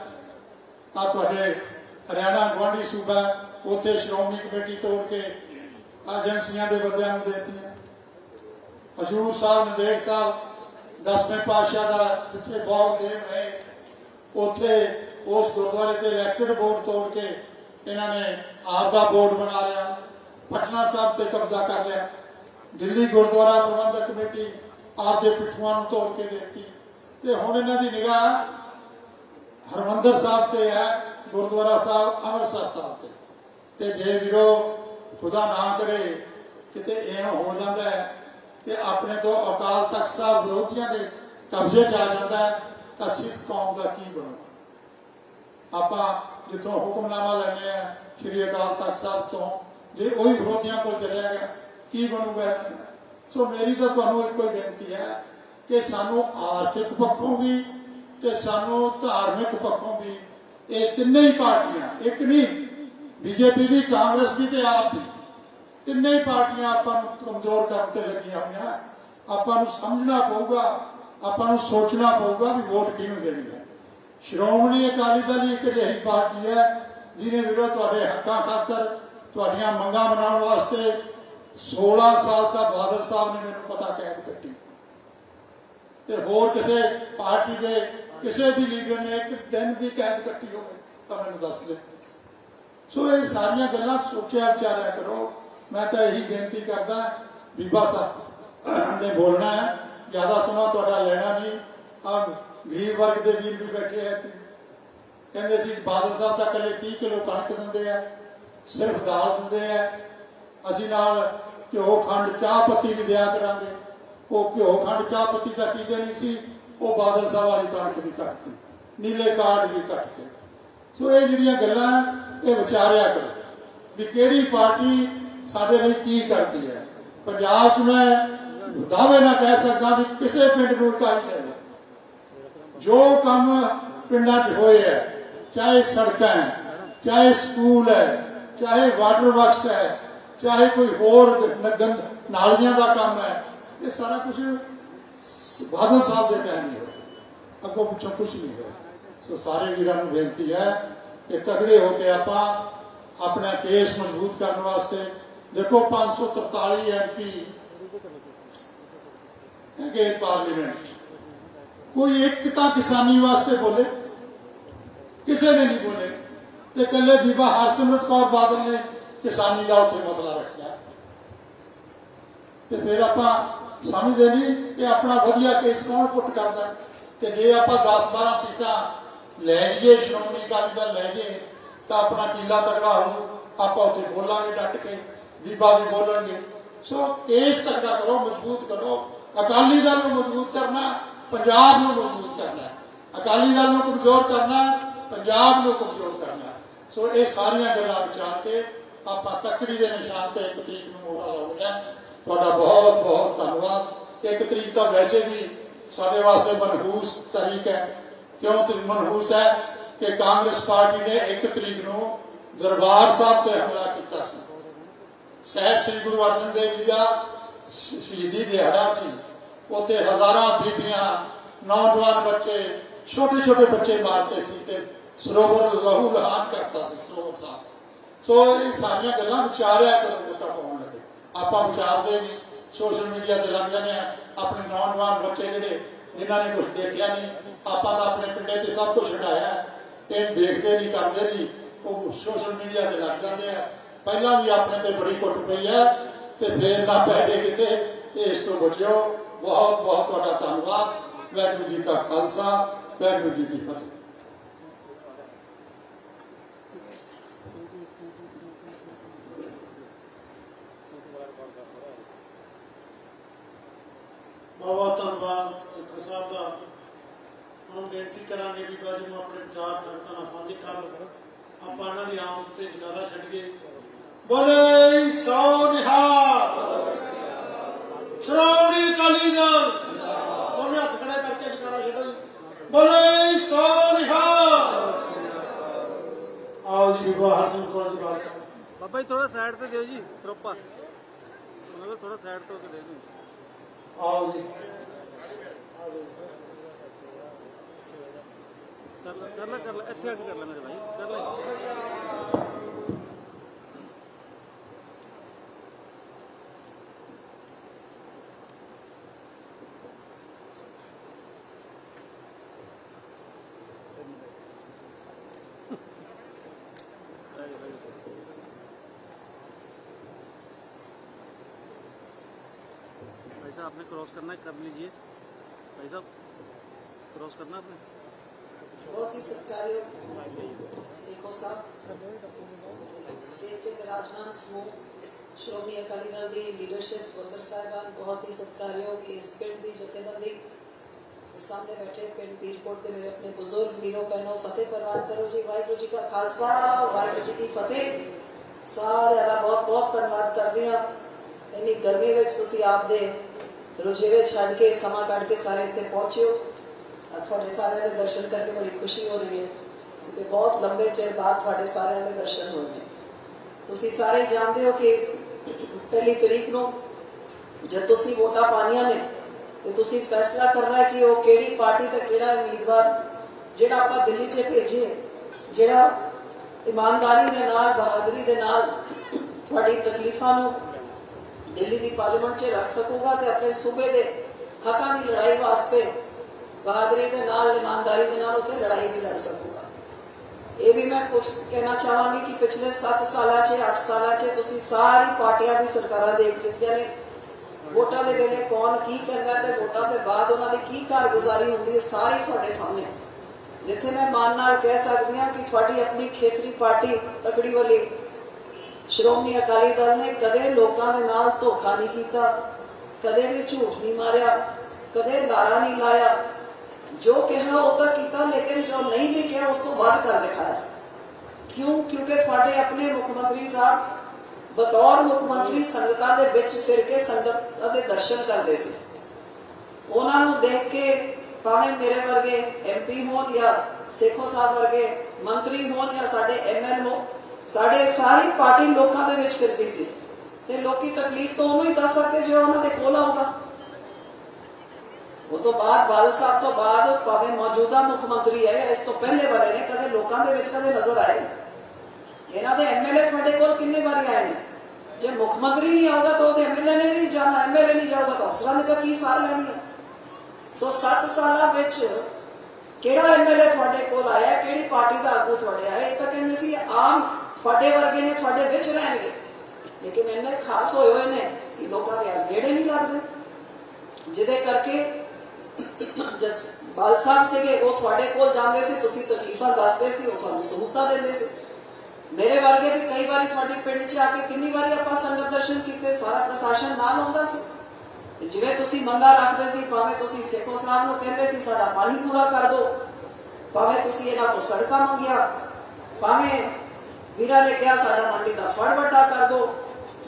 ਆ ਤੁਹਾਡੇ ਹਰਿਆਣਾ ਗੁਆਂਢੀ ਸੂਬਾ ਉੱਥੇ ਸ਼੍ਰੋਮਣੀ ਕਮੇਟੀ ਤੋੜ ਕੇ ਏਜੰਸੀਆਂ ਦੇ ਬੰਦਿਆਂ ਨੂੰ ਦੇਤੀਆਂ। ਹਜੂਰ ਸਾਹਿਬ, ਨੰਦੇੜ ਸਾਹਿਬ, ਦਸਵੇਂ ਪਾਤਸ਼ਾਹ ਦਾ ਜਿੱਥੇ ਬਹੁਤ ਦੇਰ ਰਹੇ ਉੱਥੇ ਉਸ ਗੁਰਦੁਆਰੇ ਤੇ ਇਲੈਕਟਡ ਬੋਰਡ ਤੋੜ ਕੇ ਇਹਨਾਂ ਨੇ ਆਪ ਦਾ ਬੋਰਡ ਬਣਾ ਲਿਆ, ਪਟਨਾ ਸਾਹਿਬ ਤੇ ਕਬਜ਼ਾ ਕਰ ਲਿਆ। ਦਿੱਲੀ ਗੁਰਦੁਆਰਾ ਪ੍ਰਬੰਧਕ ਕਮੇਟੀ ਆਪ ਦੇ ਪਿੱਠੂਆਂ ਨੂੰ ਤੋੜ ਕੇ ਦਿੱਤੀ। ਤੇ ਹੁਣ ਇਹਨਾਂ ਦੀ ਨਿਗਾਹ ਹਰਮੰਦਰ ਸਾਹਿਬ ਤੇ ਹੈ। ਗੁਰਦੁਆਰਾ ਸਾਹਿਬ ਅੰਮ੍ਰਿਤਸਰ ਸਾਹਿਬ ਤੇ। ਤੇ ਜੇ ਵੀਰੋ ਖੁਦਾ ਨਾ ਕਰੇ, ਕਿਤੇ ਇਹ ਹੋ ਜਾਂਦਾ ਹੈ ਕਿ ਆਪਣੇ ਤੋਂ ਅਕਾਲ ਤਖਤ ਸਾਹਿਬ ਵਿਰੋਧੀਆਂ ਦੇ ਕਬਜ਼ੇ 'ਚ ਆ ਜਾਂਦਾ ਹੈ, ਤਾਂ ਸਿੱਖ ਕੌਮ ਦਾ ਕੀ ਬਣੂਗਾ? ਆਪਾਂ ਜਿੱਥੋਂ ਹੁਕਮਨਾਮਾ ਲੈਣੇ ਆ ਸ਼੍ਰੀ ਅਕਾਲ ਤਖਤ ਸਾਹਿਬ ਤੋਂ, ਜੇ ਉਹੀ ਵਿਰੋਧੀਆਂ ਕੋਲ ਚਲਿਆ ਗਿਆ ਕੀ ਬਣੂਗਾ ਸੋ ਮੇਰੀ ਤਾਂ ਤੁਹਾਨੂੰ ਇੱਕੋ ਹੀ ਬੇਨਤੀ ਹੈ ਕਿ ਸਾਨੂੰ ਆਰਥਿਕ ਪੱਖੋਂ ਵੀ ਤੇ ਸਾਨੂੰ ਧਾਰਮਿਕ ਪੱਖੋਂ ਵੀ ਇਹ ਤਿੰਨੇ ਹੀ ਪਾਰਟੀਆਂ, ਇੱਕ ਨਹੀਂ, ਬੀਜੇਪੀ ਵੀ, ਕਾਂਗਰਸ ਵੀ ਤੇ ਆਪ ਵੀ। ਤਿੰਨੇ ਹੀ ਪਾਰਟੀਆਂ ਆਪਾਂ ਨੂੰ ਕਮਜ਼ੋਰ ਕਰਨ ਤੇ ਲੱਗੀਆਂ ਹੋਈਆਂ। ਆਪਾਂ ਨੂੰ ਸਮਝਣਾ ਪਊਗਾ, ਆਪਾਂ ਨੂੰ ਸੋਚਣਾ ਪਊਗਾ ਵੀ ਵੋਟ ਕਿਹਨੂੰ ਦੇਣੀ ਹੈ। ਸ਼੍ਰੋਮਣੀ ਅਕਾਲੀ ਦਲ ਇੱਕ ਅਜਿਹੀ ਪਾਰਟੀ ਹੈ, ਜਿਹਨੇ ਵੀਰੋ ਤੁਹਾਡੇ ਹੱਕਾਂ ਖਾਤਰ ਤੁਹਾਡੀਆਂ ਮੰਗਾਂ ਬਣਾਉਣ ਵਾਸਤੇ 16 ਸਾਲ ਤੱਕ ਬਾਦਲ ਸਾਹਿਬ ਨੇ ਮੈਨੂੰ ਪਤਾ ਕੈਦ ਕੱਟੀ। ਤੇ ਹੋਰ ਕਿਸੇ ਪਾਰਟੀ ਦੇ ਕਿਸੇ ਵੀ ਲੀਡਰ ਨੇ ਇੱਕ ਦਿਨ ਵੀ ਕੈਦ ਕੱਟੀ ਹੋਵੇ ਤਾਂ ਮੈਨੂੰ ਦੱਸ ਦੇ। ਸੋ ਇਹ ਸਾਰੀਆਂ ਗੱਲਾਂ ਸੋਚਿਆ, ਵਿਚਾਰਿਆ ਕਰੋ। ਮੈਂ ਤਾਂ ਇਹੀ ਬੇਨਤੀ ਕਰਦਾ, ਬੀਬਾ ਸਾਹਿਬ, ਨੇ ਬੋਲਣਾ ਹੈ, ਜ਼ਿਆਦਾ ਸਮਾਂ ਤੁਹਾਡਾ ਲੈਣਾ ਨਹੀਂ। ਆ ਗਰੀਬ ਵਰਗ ਦੇ ਵੀਰ ਵੀ ਬੈਠੇ ਹੈ ਕਹਿੰਦੇ ਸੀ, ਬਾਦਲ ਸਾਹਿਬ ਤਾਂ ਇਕੱਲੇ 30 ਕਿਲੋ ਕਣਕ ਦਿੰਦੇ ਆ, ਸਿਰਫ ਦਾਲ ਦਿੰਦੇ ਆ। ਅਸੀਂ ਨਾਲ ਘਿਓ ਖੰਡ, ਚਾਹ ਪੱਤੀ ਵੀ ਦਿਆ ਕਰਾਂਗੇ। ਉਹ ਘਿਓ ਖੰਡ, ਚਾਹ ਪੱਤੀ ਤਾਂ ਪੀਦੇ ਨਹੀਂ ਸੀ। ਉਹ ਬਾਦਲ ਸਾਹਿਬ ਵਾਲੀ ਕਣਕ ਵੀ ਕੱਟਤੀ ਨੀਲੇ ਕਾਰਡ ਵੀ ਕੱਟਤੇ ਸੋ। ਇਹ ਜਿਹੜੀਆਂ ਗੱਲਾਂ, ਇਹ ਵਿਚਾਰਿਆ ਕਰੋ ਵੀ ਕਿਹੜੀ ਪਾਰਟੀ ਸਾਡੇ ਲਈ ਕੀ ਕਰਦੀ ਹੈ। ਪੰਜਾਬ 'ਚ ਮੈਂ ਦਾਅਵੇ ਨਾਲ ਕਹਿ ਸਕਦਾ ਵੀ ਕਿਸੇ ਪਿੰਡ ਨੂੰ ਕਾਈ ਲੈ ਜੋ ਕੰਮ ਪਿੰਡਾਂ 'ਚ ਹੋਏ ਹੈ, ਚਾਹੇ ਸੜਕਾਂ ਹੈ, ਚਾਹੇ ਸਕੂਲ ਹੈ, ਚਾਹੇ ਵਾਟਰ ਵਰਕਸ ਹੈ, ਚਾਹੇ ਕੋਈ ਹੋਰ ਨ- ਨਾਲੀਆਂ ਦਾ ਕੰਮ ਹੈ, ਇਹ ਸਾਰਾ ਕੁਝ ਬਾਦਲ ਸਾਹਿਬ ਦੇ ਕਹਿਣ ਨਹੀਂ ਹੋਇਆ ਅੱਗੋਂ ਪਿੱਛੋਂ ਕੁਝ ਨਹੀਂ ਹੋਇਆ ਸੋ ਸਾਰੇ ਵੀਰਾਂ ਨੂੰ ਬੇਨਤੀ ਹੈ ਕਿ ਤਗੜੇ ਹੋ ਕੇ ਆਪਾਂ ਆਪਣਾ ਕੇਸ ਮਜ਼ਬੂਤ ਕਰਨ ਵਾਸਤੇ, ਦੇਖੋ 543 ਐਮਪੀ ਹੈਗੇ ਪਾਰਲੀਮੈਂਟ ਕੋਈ ਇੱਕ ਤਾਂ ਕਿਸਾਨੀ ਵਾਸਤੇ ਬੋਲੇ, ਕਿਸੇ ਨੇ ਨਹੀਂ ਬੋਲੇ। ਤੇ ਇਕੱਲੇ ਬੀਬਾ ਹਰਸਿਮਰਤ ਕੌਰ ਬਾਦਲ ਨੇ ਕਿਸਾਨੀ ਦਾ ਉੱਥੇ ਮਸਲਾ ਰੱਖਿਆ। ਤੇ ਫਿਰ ਆਪਾਂ ਸਮਝਦੇ ਨਹੀਂ ਕਿ ਆਪਣਾ ਵਧੀਆ ਕੇਸ ਕੌਣ ਪੁੱਟ ਕਰਦਾ ਤੇ ਜੇ ਆਪਾਂ 10 12 ਸੀਟਾਂ ਲੈ ਲਈਏ ਸ਼੍ਰੋਮਣੀ ਅਕਾਲੀ ਦਲ ਲੈ ਜੇ ਤਾਂ ਆਪਣਾ ਕੀਲਾ ਤਗੜਾ ਹੋਊ। ਆਪਾਂ ਉੱਥੇ ਬੋਲਾਂਗੇ ਡਟ ਕੇ, ਬੀਬਾ ਵੀ ਬੋਲਣਗੇ। ਸੋ ਕੇਸ ਤਗੜਾ ਕਰੋ, ਮਜ਼ਬੂਤ ਕਰੋ। ਅਕਾਲੀ ਦਲ ਨੂੰ ਮਜ਼ਬੂਤ ਕਰਨਾ, ਪੰਜਾਬ ਨੂੰ ਮਜ਼ਬੂਤ ਕਰਨਾ ਅਕਾਲੀ ਦਲ ਨੂੰ ਕਮਜ਼ੋਰ ਕਰਨਾ, ਪੰਜਾਬ ਨੂੰ ਕਮਜ਼ੋਰ ਕਰਨਾ ਸੋ ਇਹ ਸਾਰੀਆਂ ਗੱਲਾਂ ਵਿਚਾਰ ਕੇ ਆਪਾਂ ਤਕੜੀ ਦੇ ਨਿਸ਼ਾਨ ਤੇ ਇੱਕ ਤਰੀਕ ਨੂੰ ਮੋਹਰਾ ਲਾਉਂਦੇ ਤੁਹਾਡਾ ਬਹੁਤ ਬਹੁਤ ਧੰਨਵਾਦ। ਇੱਕ ਤਰੀਕ ਤਾਂ ਵੈਸੇ ਵੀ ਸਾਡੇ ਵਾਸਤੇ ਮਨਹੂਸ ਤਾਰੀਖ ਹੈ। ਕਿਉਂ ਤਰੀਕ ਮਨਹੂਸ ਹੈ ਕਿ ਕਾਂਗਰਸ ਪਾਰਟੀ ਨੇ ਇੱਕ ਤਰੀਕ ਨੂੰ ਦਰਬਾਰ ਸਾਹਿਬ ਤੇ ਹਮਲਾ ਕੀਤਾ ਸੀ। ਸਾਹਿਬ ਸ੍ਰੀ ਗੁਰੂ ਅਰਜਨ ਦੇਵ ਜੀ ਦਾ ਸ਼ਹੀਦੀ ਦਿਹਾੜਾ ਸੀ। ਉੱਥੇ ਹਜ਼ਾਰਾਂ ਬੀਬੀਆਂ, ਨੌਜਵਾਨ ਬੱਚੇ ਛੋਟੇ ਛੋਟੇ ਬੱਚੇ ਮਾਰਤੇ ਸੀ ਤੇ ਸਰੋਵਰ ਲਹੂ ਲਹਾਨ ਕਰਤਾ ਸੀ ਸਰੋਵਰ ਸਾਹਿਬ। ਸੋ ਇਹ ਸਾਰੀਆਂ ਗੱਲਾਂ ਵਿਚਾਰਿਆ ਕਰੋ ਵੋਟਾਂ ਪਾਉਣ ਆਪਾਂ ਵਿਚਾਰਦੇ ਨਹੀਂ ਸੋਸ਼ਲ ਮੀਡੀਆ ਤੇ ਲੱਗ ਜਾਂਦੇ ਆ। ਆਪਣੇ ਨੌਜਵਾਨ ਬੱਚੇ ਜਿਹੜੇ, ਜਿਨ੍ਹਾਂ ਨੇ ਕੁਝ ਦੇਖਿਆ ਨਹੀਂ, ਆਪਾਂ ਤਾਂ ਆਪਣੇ ਪਿੰਡੇ ਤੇ ਸਭ ਕੁਝ ਹਟਾਇਆ। ਇਹ ਦੇਖਦੇ ਨਹੀਂ, ਕਰਦੇ ਨਹੀਂ, ਉਹ ਸੋਸ਼ਲ ਮੀਡੀਆ ਤੇ ਲੱਗ ਜਾਂਦੇ ਆ। ਪਹਿਲਾਂ ਵੀ ਆਪਣੇ ਤੇ ਬੜੀ ਕੁੱਟ ਪਈ ਹੈ ਤੇ ਫੇਰ ਨਾ ਪੈ ਜੇ ਕਿਤੇ ਇਸ ਤੋਂ ਬਚਿਓ। ਬਹੁਤ ਬਹੁਤ ਤੁਹਾਡਾ ਧੰਨਵਾਦ। ਵਾਹਿਗੁਰੂ ਜੀ ਕਾ ਖਾਲਸਾ, ਵਾਹਿਗੁਰੂ ਜੀ ਕੀ ਫਤਿਹ। ਬਹੁਤ ਬਹੁਤ ਧੰਨਵਾਦ ਸਿੱਖ ਸਾਹਿਬ ਦਾ। ਹੁਣ ਬੇਨਤੀ ਕਰਾਂਗੇ ਵੀ ਬਾਜੀ ਨੂੰ ਆਪਣੇ ਵਿਚਾਰ, ਸੰਗਤਾਂ ਨਾਲ ਸਾਂਝੇ ਕਰਨ ਆਪਾਂ ਇਹਨਾਂ ਦੀ ਆਮਦ ਤੇ ਜਗਾਰਾ ਛੱਡੀਏ। ਬੋਲੇ ਸੋ ਨਿਹਾਲ। ਸ਼੍ਰੋਮਣੀ ਅਕਾਲੀ ਦਲ। ਦੋਨੇ ਹੱਥ ਖੜੇ ਕਰਕੇ ਜਗਾਰਾ ਛੱਡੋ ਬੋਲੇ ਸੋ ਨਿਹਾਲ। ਆਓ ਜੀ ਬੀਬਾ ਹਰਸਿੰਘ ਕੌਰ ਜੀ ਬਾਤ ਬਾਬਾ ਜੀ ਥੋੜਾ ਸਾਈਡ ਤੇ ਦਿਓ ਜੀ, ਸਰੋਪਾ। ਉਹਨਾਂ ਥੋੜਾ ਸਾਈਡ ਤੋਂ ਕੇ ਦੇ ਦਿਓ। ਆਓ ਜੀ। ਕਰ ਲੈ ਕਰ ਲੈ ਇੱਥੇ ਆ ਕੇ ਕਰ ਲੈ ਮੇਰੇ ਭਾਈ। ਕਰ ਲੈ। भाई साहब आपने क्रॉस करना है कर लीजिए भाई साहब क्रॉस करना है आपने ਬਹੁਤ ਹੀ ਸਤਿਕਾਰਯੋਗ ਸੇਖੋ ਸਾਹਿਬ ਸਟੇਜ ਤੇ ਵਿਰਾਜਮਾਨ ਸਮੂਹ ਸ਼੍ਰੋਮਣੀ ਅਕਾਲੀ ਦਲ ਦੀ ਲੀਡਰਸ਼ਿਪ ਵਰਕਰ ਸਾਹਿਬਾਨ ਬਹੁਤ ਹੀ ਸਤਿਕਾਰਯੋਗ ਇਸ ਪਿੰਡ ਦੀ ਜਥੇਬੰਦੀ ਤੇ ਸਾਹਮਣੇ ਬੈਠੇ ਪਿੰਡ ਪੀਰਕੋਟ ਦੇ ਮੇਰੇ ਆਪਣੇ ਬਜ਼ੁਰਗ ਵੀਰੋ ਭੈਣੋ ਫਤਿਹ ਪ੍ਰਵਾਨ ਕਰੋ ਜੀ ਵਾਹਿਗੁਰੂ ਜੀ ਕਾ ਖਾਲਸਾ ਵਾਹਿਗੁਰੂ ਜੀ ਕੀ ਫਤਿਹ ਸਾਰਿਆਂ ਦਾ ਬਹੁਤ ਬਹੁਤ ਧੰਨਵਾਦ ਕਰਦੇ ਹਾਂ ਇੰਨੀ ਗਰਮੀ ਵਿੱਚ ਤੁਸੀਂ ਆਪਦੇ ਰੁਝੇਵੇ ਛੱਡ ਕੇ, ਸਮਾਂ ਕੱਢ ਕੇ ਸਾਰੇ ਇੱਥੇ ਪਹੁੰਚੇ ਹੋ ਤੁਹਾਡੇ ਸਾਰਿਆਂ ਦੇ ਦਰਸ਼ਨ ਕਰਕੇ ਬੜੀ ਖੁਸ਼ੀ ਹੋ ਰਹੀ ਹੈ, ਕਿਉਂਕਿ ਬਹੁਤ ਲੰਬੇ ਚਿਰ ਬਾਅਦ ਤੁਹਾਡੇ ਸਾਰਿਆਂ ਦੇ ਦਰਸ਼ਨ ਹੋਏ ਨੇ। ਤੁਸੀਂ ਸਾਰੇ ਜਾਣਦੇ ਹੋ ਕਿ ਪਹਿਲੀ ਤਰੀਕ ਨੂੰ ਜਦ ਤੁਸੀਂ ਵੋਟਾਂ ਪਾਣੀਆਂ ਨੇ, ਤੇ ਤੁਸੀਂ ਫੈਸਲਾ ਕਰਨਾ ਹੈ ਕਿ ਉਹ ਕਿਹੜੀ ਪਾਰਟੀ ਦਾ ਕਿਹੜਾ ਉਮੀਦਵਾਰ, ਜਿਹੜਾ ਆਪਾਂ ਦਿੱਲੀ 'ਚ ਭੇਜੀਏ ਜਿਹੜਾ ਇਮਾਨਦਾਰੀ ਦੇ ਨਾਲ, ਬਹਾਦਰੀ ਦੇ ਨਾਲ ਤੁਹਾਡੀ ਤਕਲੀਫਾਂ ਨੂੰ ਦਿੱਲੀ ਦੀ ਪਾਰਲੀਮੈਂਟ 'ਚ ਰੱਖ ਸਕੂਗਾ ਤੇ ਆਪਣੇ ਸੂਬੇ ਦੇ ਹੱਕਾਂ ਦੀ ਲੜਾਈ ਵਾਸਤੇ ਬਹਾਦਰੀ ਦੇ ਨਾਲ, ਇਮਾਨਦਾਰੀ ਦੇ ਨਾਲ ਉੱਥੇ ਲੜਾਈ ਵੀ ਲੜ ਸਕੂਗਾ ਇਹ ਵੀ ਮੈਂ ਕੁਝ ਕਹਿਣਾ ਚਾਹਾਂਗੀ ਕਿ ਪਿਛਲੇ 7 ਸਾਲਾਂ 'ਚ 8 ਸਾਲਾਂ 'ਚ ਤੁਸੀਂ ਸਾਰੀ ਪਾਰਟੀਆਂ ਦੀ ਸਰਕਾਰਾਂ ਦੇਖ ਲਿੱਤੀਆਂ ਨੇ ਵੋਟਾਂ ਦੇ ਵੇਲੇ ਕੌਣ ਕੀ ਕਰਦਾ ਤੇ ਵੋਟਾਂ ਦੇ ਬਾਅਦ ਉਹਨਾਂ ਦੀ ਕੀ ਕਾਰਗੁਜ਼ਾਰੀ ਹੁੰਦੀ ਹੈ, ਸਾਰੀ ਤੁਹਾਡੇ ਸਾਹਮਣੇ ਹੈ। ਜਿੱਥੇ ਮੈਂ ਮਾਨ ਨਾਲ ਕਹਿ ਸਕਦੀ ਹਾਂ ਕਿ ਤੁਹਾਡੀ ਆਪਣੀ ਖੇਤਰੀ ਪਾਰਟੀ ਤਕੜੀ ਵਾਲੀ ਸ਼੍ਰੋਮਣੀ ਅਕਾਲੀ ਦਲ ਨੇ ਕਦੇ ਲੋਕਾਂ ਦੇ ਨਾਲ ਧੋਖਾ ਨਹੀਂ ਕੀਤਾ, ਕਦੇ ਵੀ ਝੂਠ ਨਹੀਂ ਮਾਰਿਆ, ਕਦੇ ਲਾਰਾ ਨਹੀਂ ਲਾਇਆ। ਜੋ ਕਿਹਾ ਉਹ ਤਾਂ ਕੀਤਾ, ਲੇਕਿਨ ਜੋ ਨਹੀਂ ਵੀ ਕਿਹਾ, ਉਸ ਤੋਂ ਵੱਧ ਕਰ ਦਿਖਾਇਆ। ਕਿਉਂ? ਕਿਉਂਕਿ ਤੁਹਾਡੇ ਆਪਣੇ ਮੁੱਖ ਮੰਤਰੀ ਸਾਹਿਬ ਬਤੌਰ ਮੁੱਖ ਮੰਤਰੀ ਸੰਗਤਾਂ ਦੇ ਵਿੱਚ ਫਿਰ ਕੇ ਸੰਗਤਾਂ ਦੇ ਦਰਸ਼ਨ ਕਰਦੇ ਸੀ। ਉਹਨਾਂ ਨੂੰ ਦੇਖ ਕੇ ਭਾਵੇਂ ਮੇਰੇ ਵਰਗੇ ਐਮਪੀ ਹੋਣ ਜਾਂ ਸੇਖੋ ਸਾਹਿਬ ਵਰਗੇ ਮੰਤਰੀ ਹੋਣ ਜਾਂ ਸਾਡੇ ਐਮਐਲ ਹੋ ਸਾਡੇ ਸਾਰੀ ਪਾਰਟੀ ਲੋਕਾਂ ਦੇ ਵਿੱਚ ਫਿਰਦੀ ਸੀ। ਤੇ ਲੋਕੀ ਤਕਲੀਫ ਤੋਂ ਉਹਨੂੰ ਹੀ ਦੱਸ ਸਕਦੇ ਜੋ ਉਹਨਾਂ ਦੇ ਕੋਲ ਆਊਗਾ। ਉਹ ਤੋਂ ਬਾਅਦ ਬਾਦਲ ਸਾਹਿਬ ਤੋਂ ਬਾਅਦ ਭਾਵੇਂ ਮੌਜੂਦਾ ਮੁੱਖ ਮੰਤਰੀ ਹੈ, ਇਸ ਤੋਂ ਪਹਿਲੇ ਵਾਲੇ ਨੇ ਕਦੇ ਲੋਕਾਂ ਦੇ ਵਿੱਚ ਕਦੇ ਨਜ਼ਰ ਆਏ ਇਹਨਾਂ ਦੇ ਐਮਐਲਏ ਤੁਹਾਡੇ ਕੋਲ ਕਿੰਨੇ ਵਾਰੀ ਆਏ ਨੇ? ਜੇ ਮੁੱਖ ਮੰਤਰੀ ਨਹੀਂ ਆਊਗਾ ਤਾਂ ਉਹਦੇ ਐਮਐਲਏ ਨੇ ਵੀ ਨਹੀਂ ਜਾਣਾ ਐਮਐਲਏ ਨਹੀਂ ਜਾਊਗਾ ਤਾਂ ਅਫਸਰਾਂ ਨੇ ਤਾਂ ਕੀ ਸਾਰ ਲੈਣੀ ਹੈ? ਸੋ 7 ਸਾਲਾਂ ਵਿੱਚ ਕਿਹੜਾ ਐਮਐਲਏ ਤੁਹਾਡੇ ਕੋਲ ਆਇਆ, ਕਿਹੜੀ ਪਾਰਟੀ ਦਾ ਆਗੂ ਤੁਹਾਡੇ ਆਇਆ, ਇਹ ਤਾਂ ਕਹਿੰਦੇ ਸੀ ਆਮ ਤੁਹਾਡੇ ਵਰਗੇ ਨੇ ਤੁਹਾਡੇ ਵਿੱਚ ਰਹਿਣਗੇ। ਲੇਕਿਨ ਇੰਨੇ ਖਾਸ ਹੋਏ ਹੋਏ ਨੇ ਕਿ ਲੋਕਾਂ ਦੇ ਅੱਜ ਗੇੜੇ ਨਹੀਂ ਲੱਗਦੇ ਜਿਹਦੇ ਕਰਕੇ ਜਦ ਬਾਲ ਸਾਹਿਬ ਸੀਗੇ, ਉਹ ਤੁਹਾਡੇ ਕੋਲ ਜਾਂਦੇ ਸੀ, ਤੁਸੀਂ ਤਕਲੀਫਾਂ ਦੱਸਦੇ ਸੀ, ਉਹ ਤੁਹਾਨੂੰ ਸਹੂਲਤਾਂ ਦਿੰਦੇ ਸੀ। ਮੇਰੇ ਵਰਗੇ ਵੀ ਕਈ ਵਾਰੀ ਤੁਹਾਡੇ ਪਿੰਡ 'ਚ ਆ ਕੇ ਕਿੰਨੀ ਵਾਰੀ ਆਪਾਂ ਸੰਗਤ ਦਰਸ਼ਨ ਕੀਤੇ, ਸਾਰਾ ਪ੍ਰਸ਼ਾਸਨ ਨਾਲ ਆਉਂਦਾ ਸੀ। ਜਿਵੇਂ ਤੁਸੀਂ ਮੰਗਾ ਰੱਖਦੇ ਸੀ, ਭਾਵੇਂ ਤੁਸੀਂ ਸੇਖੋ ਸਾਹਿਬ ਨੂੰ ਕਹਿੰਦੇ ਸੀ, ਸਾਡਾ ਪਾਣੀ ਪੂਰਾ ਕਰ ਦਿਓ ਭਾਵੇਂ ਤੁਸੀਂ ਇਹਨਾਂ ਤੋਂ ਸੜਕਾਂ ਮੰਗਿਆ, ਭਾਵੇਂ ਵੀਰਾਂ ਨੇ ਕਿਹਾ, ਸਾਡਾ ਮੰਡੀ ਦਾ ਫੜ ਵੱਡਾ ਕਰ ਦਿਓ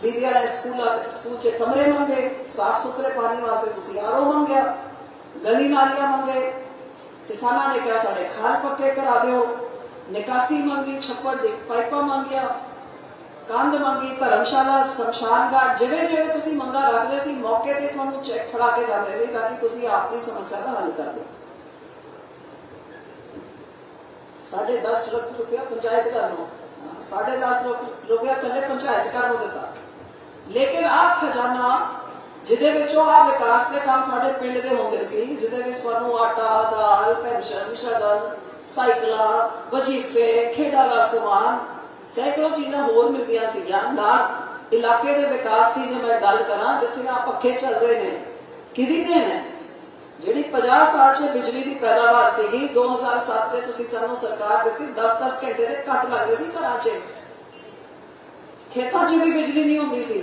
ਬੀਬੀਆਂ ਨੇ ਸਕੂਲਾਂ ਸਕੂਲ 'ਚ ਕਮਰੇ ਮੰਗੇ, ਸਾਫ਼ ਸੁਥਰੇ ਪਾਣੀ ਵਾਸਤੇ ਤੁਸੀਂ ਆਰੋ ਮੰਗਿਆ, ਗਲੀ ਨਾਲੀਆਂ ਮੰਗੇ। ਕਿਸਾਨਾਂ ਨੇ ਕਿਹਾ, ਸਾਡੇ ਖਾਲ ਪੱਕੇ ਕਰਾ ਦਿਓ। ਨਿਕਾਸੀ ਮੰਗੀ, ਛੱਪੜ ਦੇ ਪਾਈਪਾਂ ਮੰਗਿਆ, ਕੰਧ ਮੰਗੀ, ਧਰਮਸ਼ਾਲਾ ਸ਼ਮਸ਼ਾਨ ਘਾਟ ਜਿਵੇਂ ਜਿਵੇਂ ਤੁਸੀਂ ਮੰਗਾ ਰੱਖਦੇ ਸੀ, ਮੌਕੇ ਤੇ ਤੁਹਾਨੂੰ ਚੈੱਕ ਫੜਾ ਕੇ ਜਾਂਦੇ ਸੀ ਤਾਂ ਕਿ ਤੁਸੀਂ ਆਪ ਦੀ ਸਮੱਸਿਆ ਦਾ ਹੱਲ ਕਰ ਦਿਓ ਸਾਢੇ 10 ਲੱਖ ਰੁਪਇਆ ਪੰਚਾਇਤ ਘਰ ਨੂੰ ਹਾਂ, ਸਾਢੇ 10 ਲੱਖ ਰੁਪਇਆ ਕੱਲੇ ਪੰਚਾਇਤ ਘਰ ਲੇਕਿਨ ਆ ਖਜ਼ਾਨਾ ਜਿਹਦੇ ਵਿੱਚੋਂ ਆ ਵਿਕਾਸ ਦੇ ਕੰਮ ਤੁਹਾਡੇ ਪਿੰਡ ਦੇ ਹੁੰਦੇ ਸੀ ਜਿਹਦੇ ਵਿੱਚ ਤੁਹਾਨੂੰ ਆਟਾ ਦਾਲ ਪੈਨਸ਼ਨ ਸ਼ਗਨ ਸਾਈਕਲਾਂ ਵਜੀਫੇ ਖੇਡਾਂ ਦਾ ਸਮਾਨ ਸੈਂਕੜੋ ਚੀਜ਼ਾਂ ਹੋਰ ਮਿਲਦੀਆਂ ਸੀਗੀਆਂ। ਨਾਲ ਇਲਾਕੇ ਦੇ ਵਿਕਾਸ ਦੀ ਜੇ ਮੈਂ ਗੱਲ ਕਰਾਂ ਜਿੱਥੇ ਆ ਪੱਖੇ ਚੱਲਦੇ ਨੇ ਕਿਹਦੀ ਦੇਣ ਹੈ ਜਿਹੜੀ 50 ਸਾਲ 'ਚ ਬਿਜਲੀ ਦੀ ਪੈਦਾਵਾਰ ਸੀਗੀ 2007 'ਚ ਤੁਸੀਂ ਸਾਨੂੰ ਸਰਕਾਰ ਦਿੱਤੀ 10-10 ਘੰਟੇ ਦੇ ਕੱਟ ਲੱਗਦੇ ਸੀ ਘਰਾਂ 'ਚ। ਖੇਤਾਂ 'ਚ ਵੀ ਬਿਜਲੀ ਨਹੀਂ ਹੁੰਦੀ ਸੀ।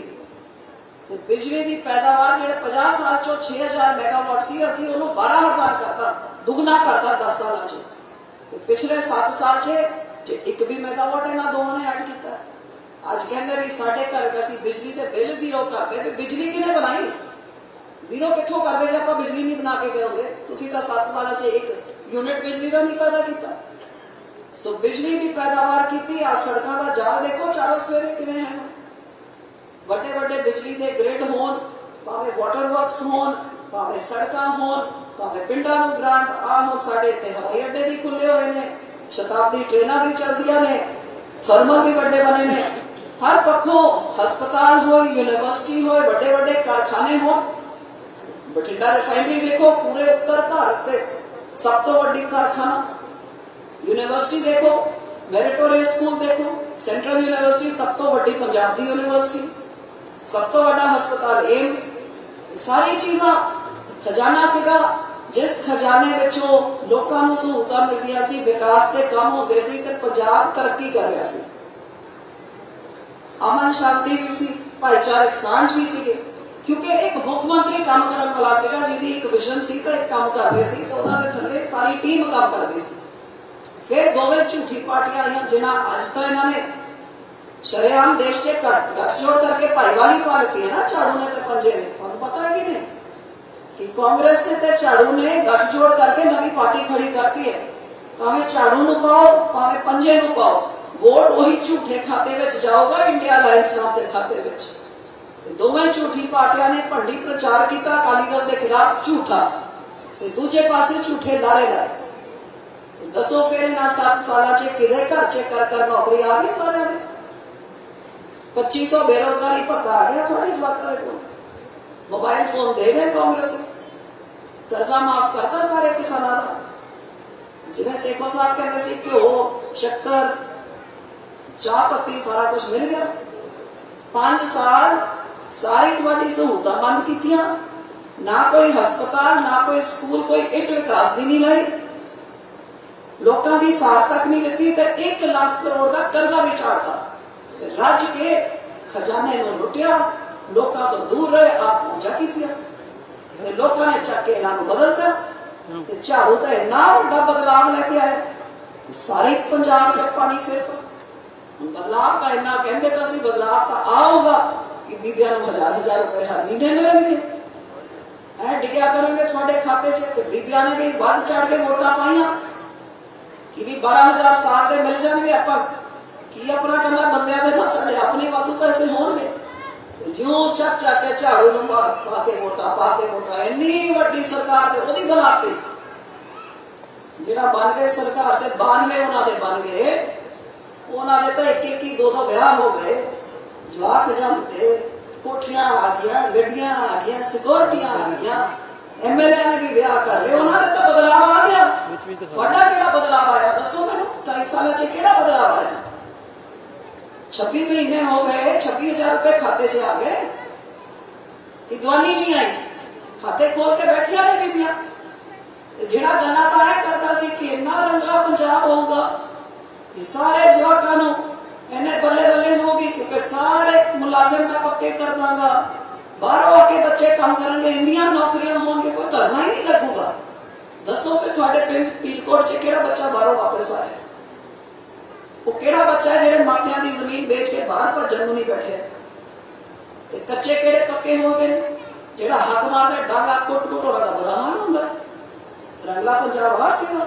ਤੇ ਬਿਜਲੀ ਦੀ ਪੈਦਾਵਾਰ ਜਿਹੜੇ 50 ਸਾਲ 'ਚੋਂ 6000 ਮੈਗਾਵਾਟ ਸੀ, ਅਸੀਂ ਉਹਨੂੰ 12000 ਕਰਤਾ, ਦੁੱਗਣਾ ਕਰਤਾ 10 ਸਾਲਾਂ 'ਚ। ਤੇ ਪਿਛਲੇ 7 ਸਾਲ 'ਚ ਜੇ ਇੱਕ ਵੀ ਮੈਗਾਵਾਟ ਇਹਨਾਂ ਦੋਵਾਂ ਨੇ ਐਡ ਕੀਤਾ। ਅੱਜ ਕਹਿੰਦੇ ਵੀ ਸਾਡੇ ਘਰ ਅਸੀਂ ਬਿਜਲੀ ਦੇ ਬਿੱਲ ਜ਼ੀਰੋ ਕਰਦੇ ਵੀ ਬਿਜਲੀ ਕਿਹਨੇ ਬਣਾਈ? ਜ਼ੀਰੋ ਕਿੱਥੋਂ ਕਰਦੇ ਜੇ ਆਪਾਂ ਬਿਜਲੀ ਨਹੀਂ ਬਣਾ ਕੇ ਗਏ ਹੁੰਦੇ ਤੁਸੀਂ ਤਾਂ 7 ਸਾਲਾਂ 'ਚ ਇੱਕ ਯੂਨਿਟ ਬਿਜਲੀ ਦਾ ਨਹੀਂ ਪੈਦਾ ਕੀਤਾ ਸੋ ਬਿਜਲੀ ਦੀ ਪੈਦਾਵਾਰ ਕੀਤੀ ਆ ਸੜਕਾਂ ਦਾ ਜਾਲ ਦੇਖੋ ਚਾਰੋਂ ਸਵੇਰੇ ਕਿਵੇਂ ਹੈ ਵੱਡੇ ਵੱਡੇ ਬਿਜਲੀ ਦੇ ਗ੍ਰਿਡ ਹੋਣ ਭਾਵੇਂ ਵਾਟਰ ਵਰਕਸ ਹੋਣ ਭਾਵੇਂ ਸੜਕਾਂ ਹੋਣ ਭਾਵੇਂ ਪਿੰਡਾਂ ਨੂੰ ਗ੍ਰਾਂਟ ਆ ਹੁਣ ਸਾਡੇ ਇੱਥੇ ਹਵਾਈ ਅੱਡੇ ਵੀ ਖੁੱਲੇ ਹੋਏ ਨੇ ਸ਼ਤਾਬਦੀ ਟ੍ਰੇਨਾਂ ਵੀ ਚੱਲਦੀਆਂ ਨੇ ਥਰਮਲ ਵੀ ਵੱਡੇ ਬਣੇ ਨੇ ਹਰ ਪੱਖੋਂ ਹਸਪਤਾਲ ਹੋਏ ਯੂਨੀਵਰਸਿਟੀ ਹੋਏ ਵੱਡੇ ਵੱਡੇ ਕਾਰਖਾਨੇ ਹੋਣ ਬਠਿੰਡਾ ਰਿਫਾਈਨਰੀ ਦੇਖੋ ਪੂਰੇ ਉੱਤਰ ਭਾਰਤ ਤੇ ਸਭ ਤੋਂ ਵੱਡੀ ਕਾਰਖਾਨਾ ਯੂਨੀਵਰਸਿਟੀ ਦੇਖੋ ਮੈਰੀਟੋਰੀਅਸ ਸਕੂਲ ਦੇਖੋ ਸੈਂਟਰਲ ਯੂਨੀਵਰਸਿਟੀ ਸਭ ਤੋਂ ਵੱਡੀ ਪੰਜਾਬ ਦੀ ਯੂਨੀਵਰਸਿਟੀ ਸਭ ਤੋਂ ਵੱਡਾ ਹਸਪਤਾਲ ਏਮਸ ਇਹ ਸਾਰੀ ਚੀਜ਼ਾਂ ਖਜ਼ਾਨਾ ਸੀਗਾ ਜਿਸ ਖਜ਼ਾਨੇ ਵਿੱਚੋਂ ਲੋਕਾਂ ਨੂੰ ਸਹੂਲਤਾਂ ਮਿਲਦੀਆਂ ਸੀ ਵਿਕਾਸ ਦੇ ਕੰਮ ਹੁੰਦੇ ਸੀ ਤੇ ਪੰਜਾਬ ਤਰੱਕੀ ਕਰ ਰਿਹਾ ਸੀ ਅਮਨ ਸ਼ਾਂਤੀ ਵੀ ਸੀ ਭਾਈਚਾਰਕ ਸਾਂਝ ਵੀ ਸੀਗੇ ਕਿਉਂਕਿ ਇੱਕ ਮੁੱਖ ਮੰਤਰੀ ਕੰਮ ਕਰਨ ਵਾਲਾ ਸੀਗਾ, ਜਿਹਦੀ ਇੱਕ ਵਿਜ਼ਨ ਸੀ ਤਾਂ ਇੱਕ ਕੰਮ ਕਰ ਰਹੇ ਸੀ ਤੇ ਉਹਨਾਂ ਦੇ ਥੱਲੇ ਸਾਰੀ ਟੀਮ ਕੰਮ ਕਰਦੀ ਸੀ। ਫਿਰ ਦੋਵੇਂ ਝੂਠੀ ਪਾਰਟੀਆਂ ਆਈਆਂ, ਜਿਨ੍ਹਾਂ ਅੱਜ ਤਾਂ ਇਹਨਾਂ ਨੇ ਸ਼ਰੇਆਮ ਦੇਸ਼ 'ਚ ਗੱਠਜੋੜ ਕਰਕੇ ਭਾਈਵਾਲੀ ਪਾ ਲਿੱਤੀ ਹੈ ਨਾ ਝਾੜੂ ਨੇ ਤੇ ਪੰਜੇ ਨੇ। ਤੁਹਾਨੂੰ ਪਤਾ ਹੈ ਕਿ ਨਹੀਂ? ਕਿ ਕਾਂਗਰਸ ਨੇ ਤੇ ਝਾੜੂ ਨੇ ਗੱਠਜੋੜ ਕਰਕੇ ਨਵੀਂ ਪਾਰਟੀ ਖੜੀ ਕਰਤੀ ਹੈ। ਭਾਵੇਂ ਝਾੜੂ ਨੂੰ ਪਾਓ, ਭਾਵੇਂ ਪੰਜੇ ਨੂੰ ਪਾਓ, ਵੋਟ ਉਹੀ ਝੂਠੇ ਖਾਤੇ ਵਿੱਚ ਜਾਊਗਾ, ਇੰਡੀਆ ਅਲਾਈਅੰਸ ਨਾਮ ਦੇ ਖਾਤੇ ਵਿੱਚ। ਦੋਵੇਂ ਝੂਠੀ ਪਾਰਟੀਆਂ ਨੇ ਭੰਡੀ ਪ੍ਰਚਾਰ ਕੀਤਾ, ਅਕਾਲੀ ਦਲ ਦੇ ਖਿਲਾਫ ਝੂਠਾ। ਤੇ ਦੂਜੇ ਪਾਸੇ ਝੂਠੇ ਲਾਰੇ ਲਾਏ। ਤੇ ਦੱਸੋ ਫਿਰ ਇਹਨਾਂ 7 ਸਾਲਾਂ 'ਚ ਕਿਹਦੇ ਘਰ 'ਚ ਕਰ ਕਰ ਨੌਕਰੀ ਆ ਗਈ ਸਾਰਿਆਂ ਦੇ? 2500 ਬੇਰੋਜ਼ਗਾਰੀ ਭੱਤਾ ਆ ਗਿਆ ਤੁਹਾਡੇ ਜਵਾਕਾਂ ਦੇ ਕੋਲ। ਮੋਬਾਈਲ ਫੋਨ ਦੇ ਗਏ ਕਾਂਗਰਸ। ਨੇ। ਕਰਜ਼ਾ ਮਾਫ ਕਰਤਾ ਸਾਰੇ ਕਿਸਾਨਾਂ ਦਾ। ਜਿਵੇਂ ਸੇਖੋ ਸਾਹਿਬ ਕਹਿੰਦੇ ਸੀ, ਘਿਓ, ਸ਼ੱਕਰ, ਚਾਹ ਪੱਤੀ ਸਾਰਾ ਕੁਝ ਮਿਲ ਗਿਆ। 5 ਸਾਲ ਸਾਰੀ ਤੁਹਾਡੀ ਸਹੂਲਤਾਂ ਬੰਦ ਕੀਤੀਆਂ। ਨਾ ਕੋਈ ਹਸਪਤਾਲ, ਨਾ ਕੋਈ ਸਕੂਲ, ਕੋਈ ਇੱਟ ਵਿਕਾਸ ਦੀ ਨਹੀਂ ਲਈ। ਲੋਕਾਂ ਦੀ ਸਾਰ ਤੱਕ ਨਹੀਂ ਦਿੱਤੀ ਤੇ 1 ਲੱਖ ਕਰੋੜ ਦਾ ਕਰਜ਼ਾ ਵੀ ਚਾੜਤਾ ਤੇ ਰੱਜ ਕੇ ਖਜ਼ਾਨੇ ਨੂੰ ਲੁੱਟਿਆ, ਲੋਕਾਂ ਤੋਂ ਦੂਰ ਰਹੇ, ਆਪ ਪੂਜਾ ਕੀਤੀ ਤੇ ਲੋਕਾਂ ਨੇ ਚੱਕ ਕੇ ਇਹਨਾਂ ਨੂੰ ਬਦਲਤਾ ਤੇ ਝਾੜੂ ਤਾਂ ਇੰਨਾ ਵੱਡਾ ਬਦਲਾਵ ਲੈ ਕੇ ਆਇਆ ਸਾਰੇ ਪੰਜਾਬ 'ਚ ਪਾਣੀ ਫਿਰ ਹੁਣ ਬਦਲਾਵ ਤਾਂ ਇੰਨਾ ਕਹਿੰਦੇ ਤਾਂ ਸੀ, ਬਦਲਾਵ ਤਾਂ ਆਊਗਾ। ਕਿ ਬੀਬੀਆਂ ਨੂੰ ਹਜ਼ਾਰ ਹਜ਼ਾਰ ਰੁਪਏ ਹਰ ਮਹੀਨੇ ਮਿਲਣਗੇ ਐ ਡਿੱਗਿਆ ਕਰਨਗੇ ਤੁਹਾਡੇ ਖਾਤੇ 'ਚ ਤੇ ਬੀਬੀਆਂ ਨੇ ਵੀ ਵੱਧ ਚੜ ਕੇ ਵੋਟਾਂ ਪਾਈਆਂ ਕਿ ਵੀ 12000 ਸਾਲ ਦੇ ਮਿਲ ਜਾਣਗੇ ਆਪਾਂ ਕੀ ਆਪਣਾ ਕਹਿੰਦਾ ਬੰਦਿਆਂ ਦੇ ਨਾਲ ਸਾਡੇ ਆਪਣੇ ਵਾਧੂ ਪੈਸੇ ਹੋਣਗੇ ਤੇ ਜਿਉਂ ਚੱਕ ਚੱਕ ਕੇ ਝਾੜੂ ਨੂੰ ਪਾ ਪਾ ਕੇ ਵੋਟਾਂ ਪਾ ਕੇ ਵੋਟਾਂ ਇੰਨੀ ਵੱਡੀ ਸਰਕਾਰ ਤੇ ਉਹਦੀ ਬਣਾਤੀ ਜਿਹੜਾ ਬਣ ਗਏ ਸਰਕਾਰ ਸੇ 92 ਉਹਨਾਂ ਦੇ ਬਣ ਗਏ ਉਹਨਾਂ ਦੇ ਤਾਂ ਇੱਕ ਇੱਕ ਹੀ ਦੋ ਦੋ ਵਿਆਹ ਹੋ ਗਏ ਜਵਾਕ ਜੰਮਤੇ ਕੋਠੀਆਂ ਆ ਗਈਆਂ ਗੱਡੀਆਂ ਆ ਗਈਆਂ ਸਿਕਿਉਰਟੀਆਂ ਆ ਗਈਆਂ। ਐਮਐਲਏ ਨੇ ਵੀ ਵਿਆਹ ਕਰ ਲਏ ਉਹਨਾਂ ਦਾ ਤਾਂ ਬਦਲਾਅ ਆ ਗਿਆ। ਤੁਹਾਡਾ ਕਿਹੜਾ ਬਦਲਾਅ ਆਇਆ? ਦੱਸੋ ਮੈਨੂੰ 2.5 ਸਾਲਾਂ 'ਚ ਕਿਹੜਾ ਬਦਲਾਅ ਆਇਆ? 26 ਮਹੀਨੇ ਹੋ ਗਏ 26000 ਰੁਪਏ ਖਾਤੇ 'ਚ ਆ ਗਏ। ਕਿ ਦਵਾਨੀ ਨਹੀਂ ਆਈ। ਖਾਤੇ ਖੋਲ ਕੇ ਬੈਠੀਆਂ ਨੇ ਬੀਬੀਆਂ। ਤੇ ਜਿਹੜਾ ਗੰਨਾ ਤਾਂ ਇਹ ਕਰਦਾ ਸੀ ਕਿ ਇੰਨਾ ਰੰਗਲਾ ਪੰਜਾਬ ਹੋਊਗਾ ਕਿ ਸਾਰੇ ਜਵਾਕਾਂ ਨੂੰ ਇਹਨੇ ਬੱਲੇ ਬੱਲੇ ਹੋਗੀ ਕਿਉਂਕਿ ਸਾਰੇ ਮੁਲਾਜ਼ਮ ਮੈਂ ਪੱਕੇ ਕਰ ਦਾਂਗਾ। ਬਾਹਰੋਂ ਆ ਕੇ ਬੱਚੇ ਕੰਮ ਕਰਨਗੇ, ਇੰਨੀਆਂ ਨੌਕਰੀਆਂ ਹੋਣਗੇ ਕੋਈ ਧਰਨਾ ਹੀ ਨਹੀਂ ਲੱਗੂਗਾ। ਦੱਸੋ ਫਿਰ ਤੁਹਾਡੇ ਪਿੰਡ ਪੀਰਕੋਟ 'ਚ ਕਿਹੜਾ ਬੱਚਾ ਬਾਹਰੋਂ ਵਾਪਸ ਆਇਆ? ਉਹ ਕਿਹੜਾ ਬੱਚਾ ਜਿਹੜੇ ਮਾਪਿਆਂ ਦੀ ਜ਼ਮੀਨ ਵੇਚ ਕੇ ਬਾਹਰ ਭੱਜਣ ਨੂੰ ਨਹੀਂ ਬੈਠੇ? ਤੇ ਕੱਚੇ ਕਿਹੜੇ ਪੱਕੇ ਹੋ ਗਏ ਨੇ? ਜਿਹੜਾ ਹੱਕ ਮਾਰਦਾ, ਡਾਂਗਾ, ਕੁੱਟ ਕੁੱਟ ਉਹਦਾ ਬੁਰਾ ਹਾਲ ਹੁੰਦਾ। ਰੰਗਲਾ ਪੰਜਾਬ ਆ ਸੀਗਾ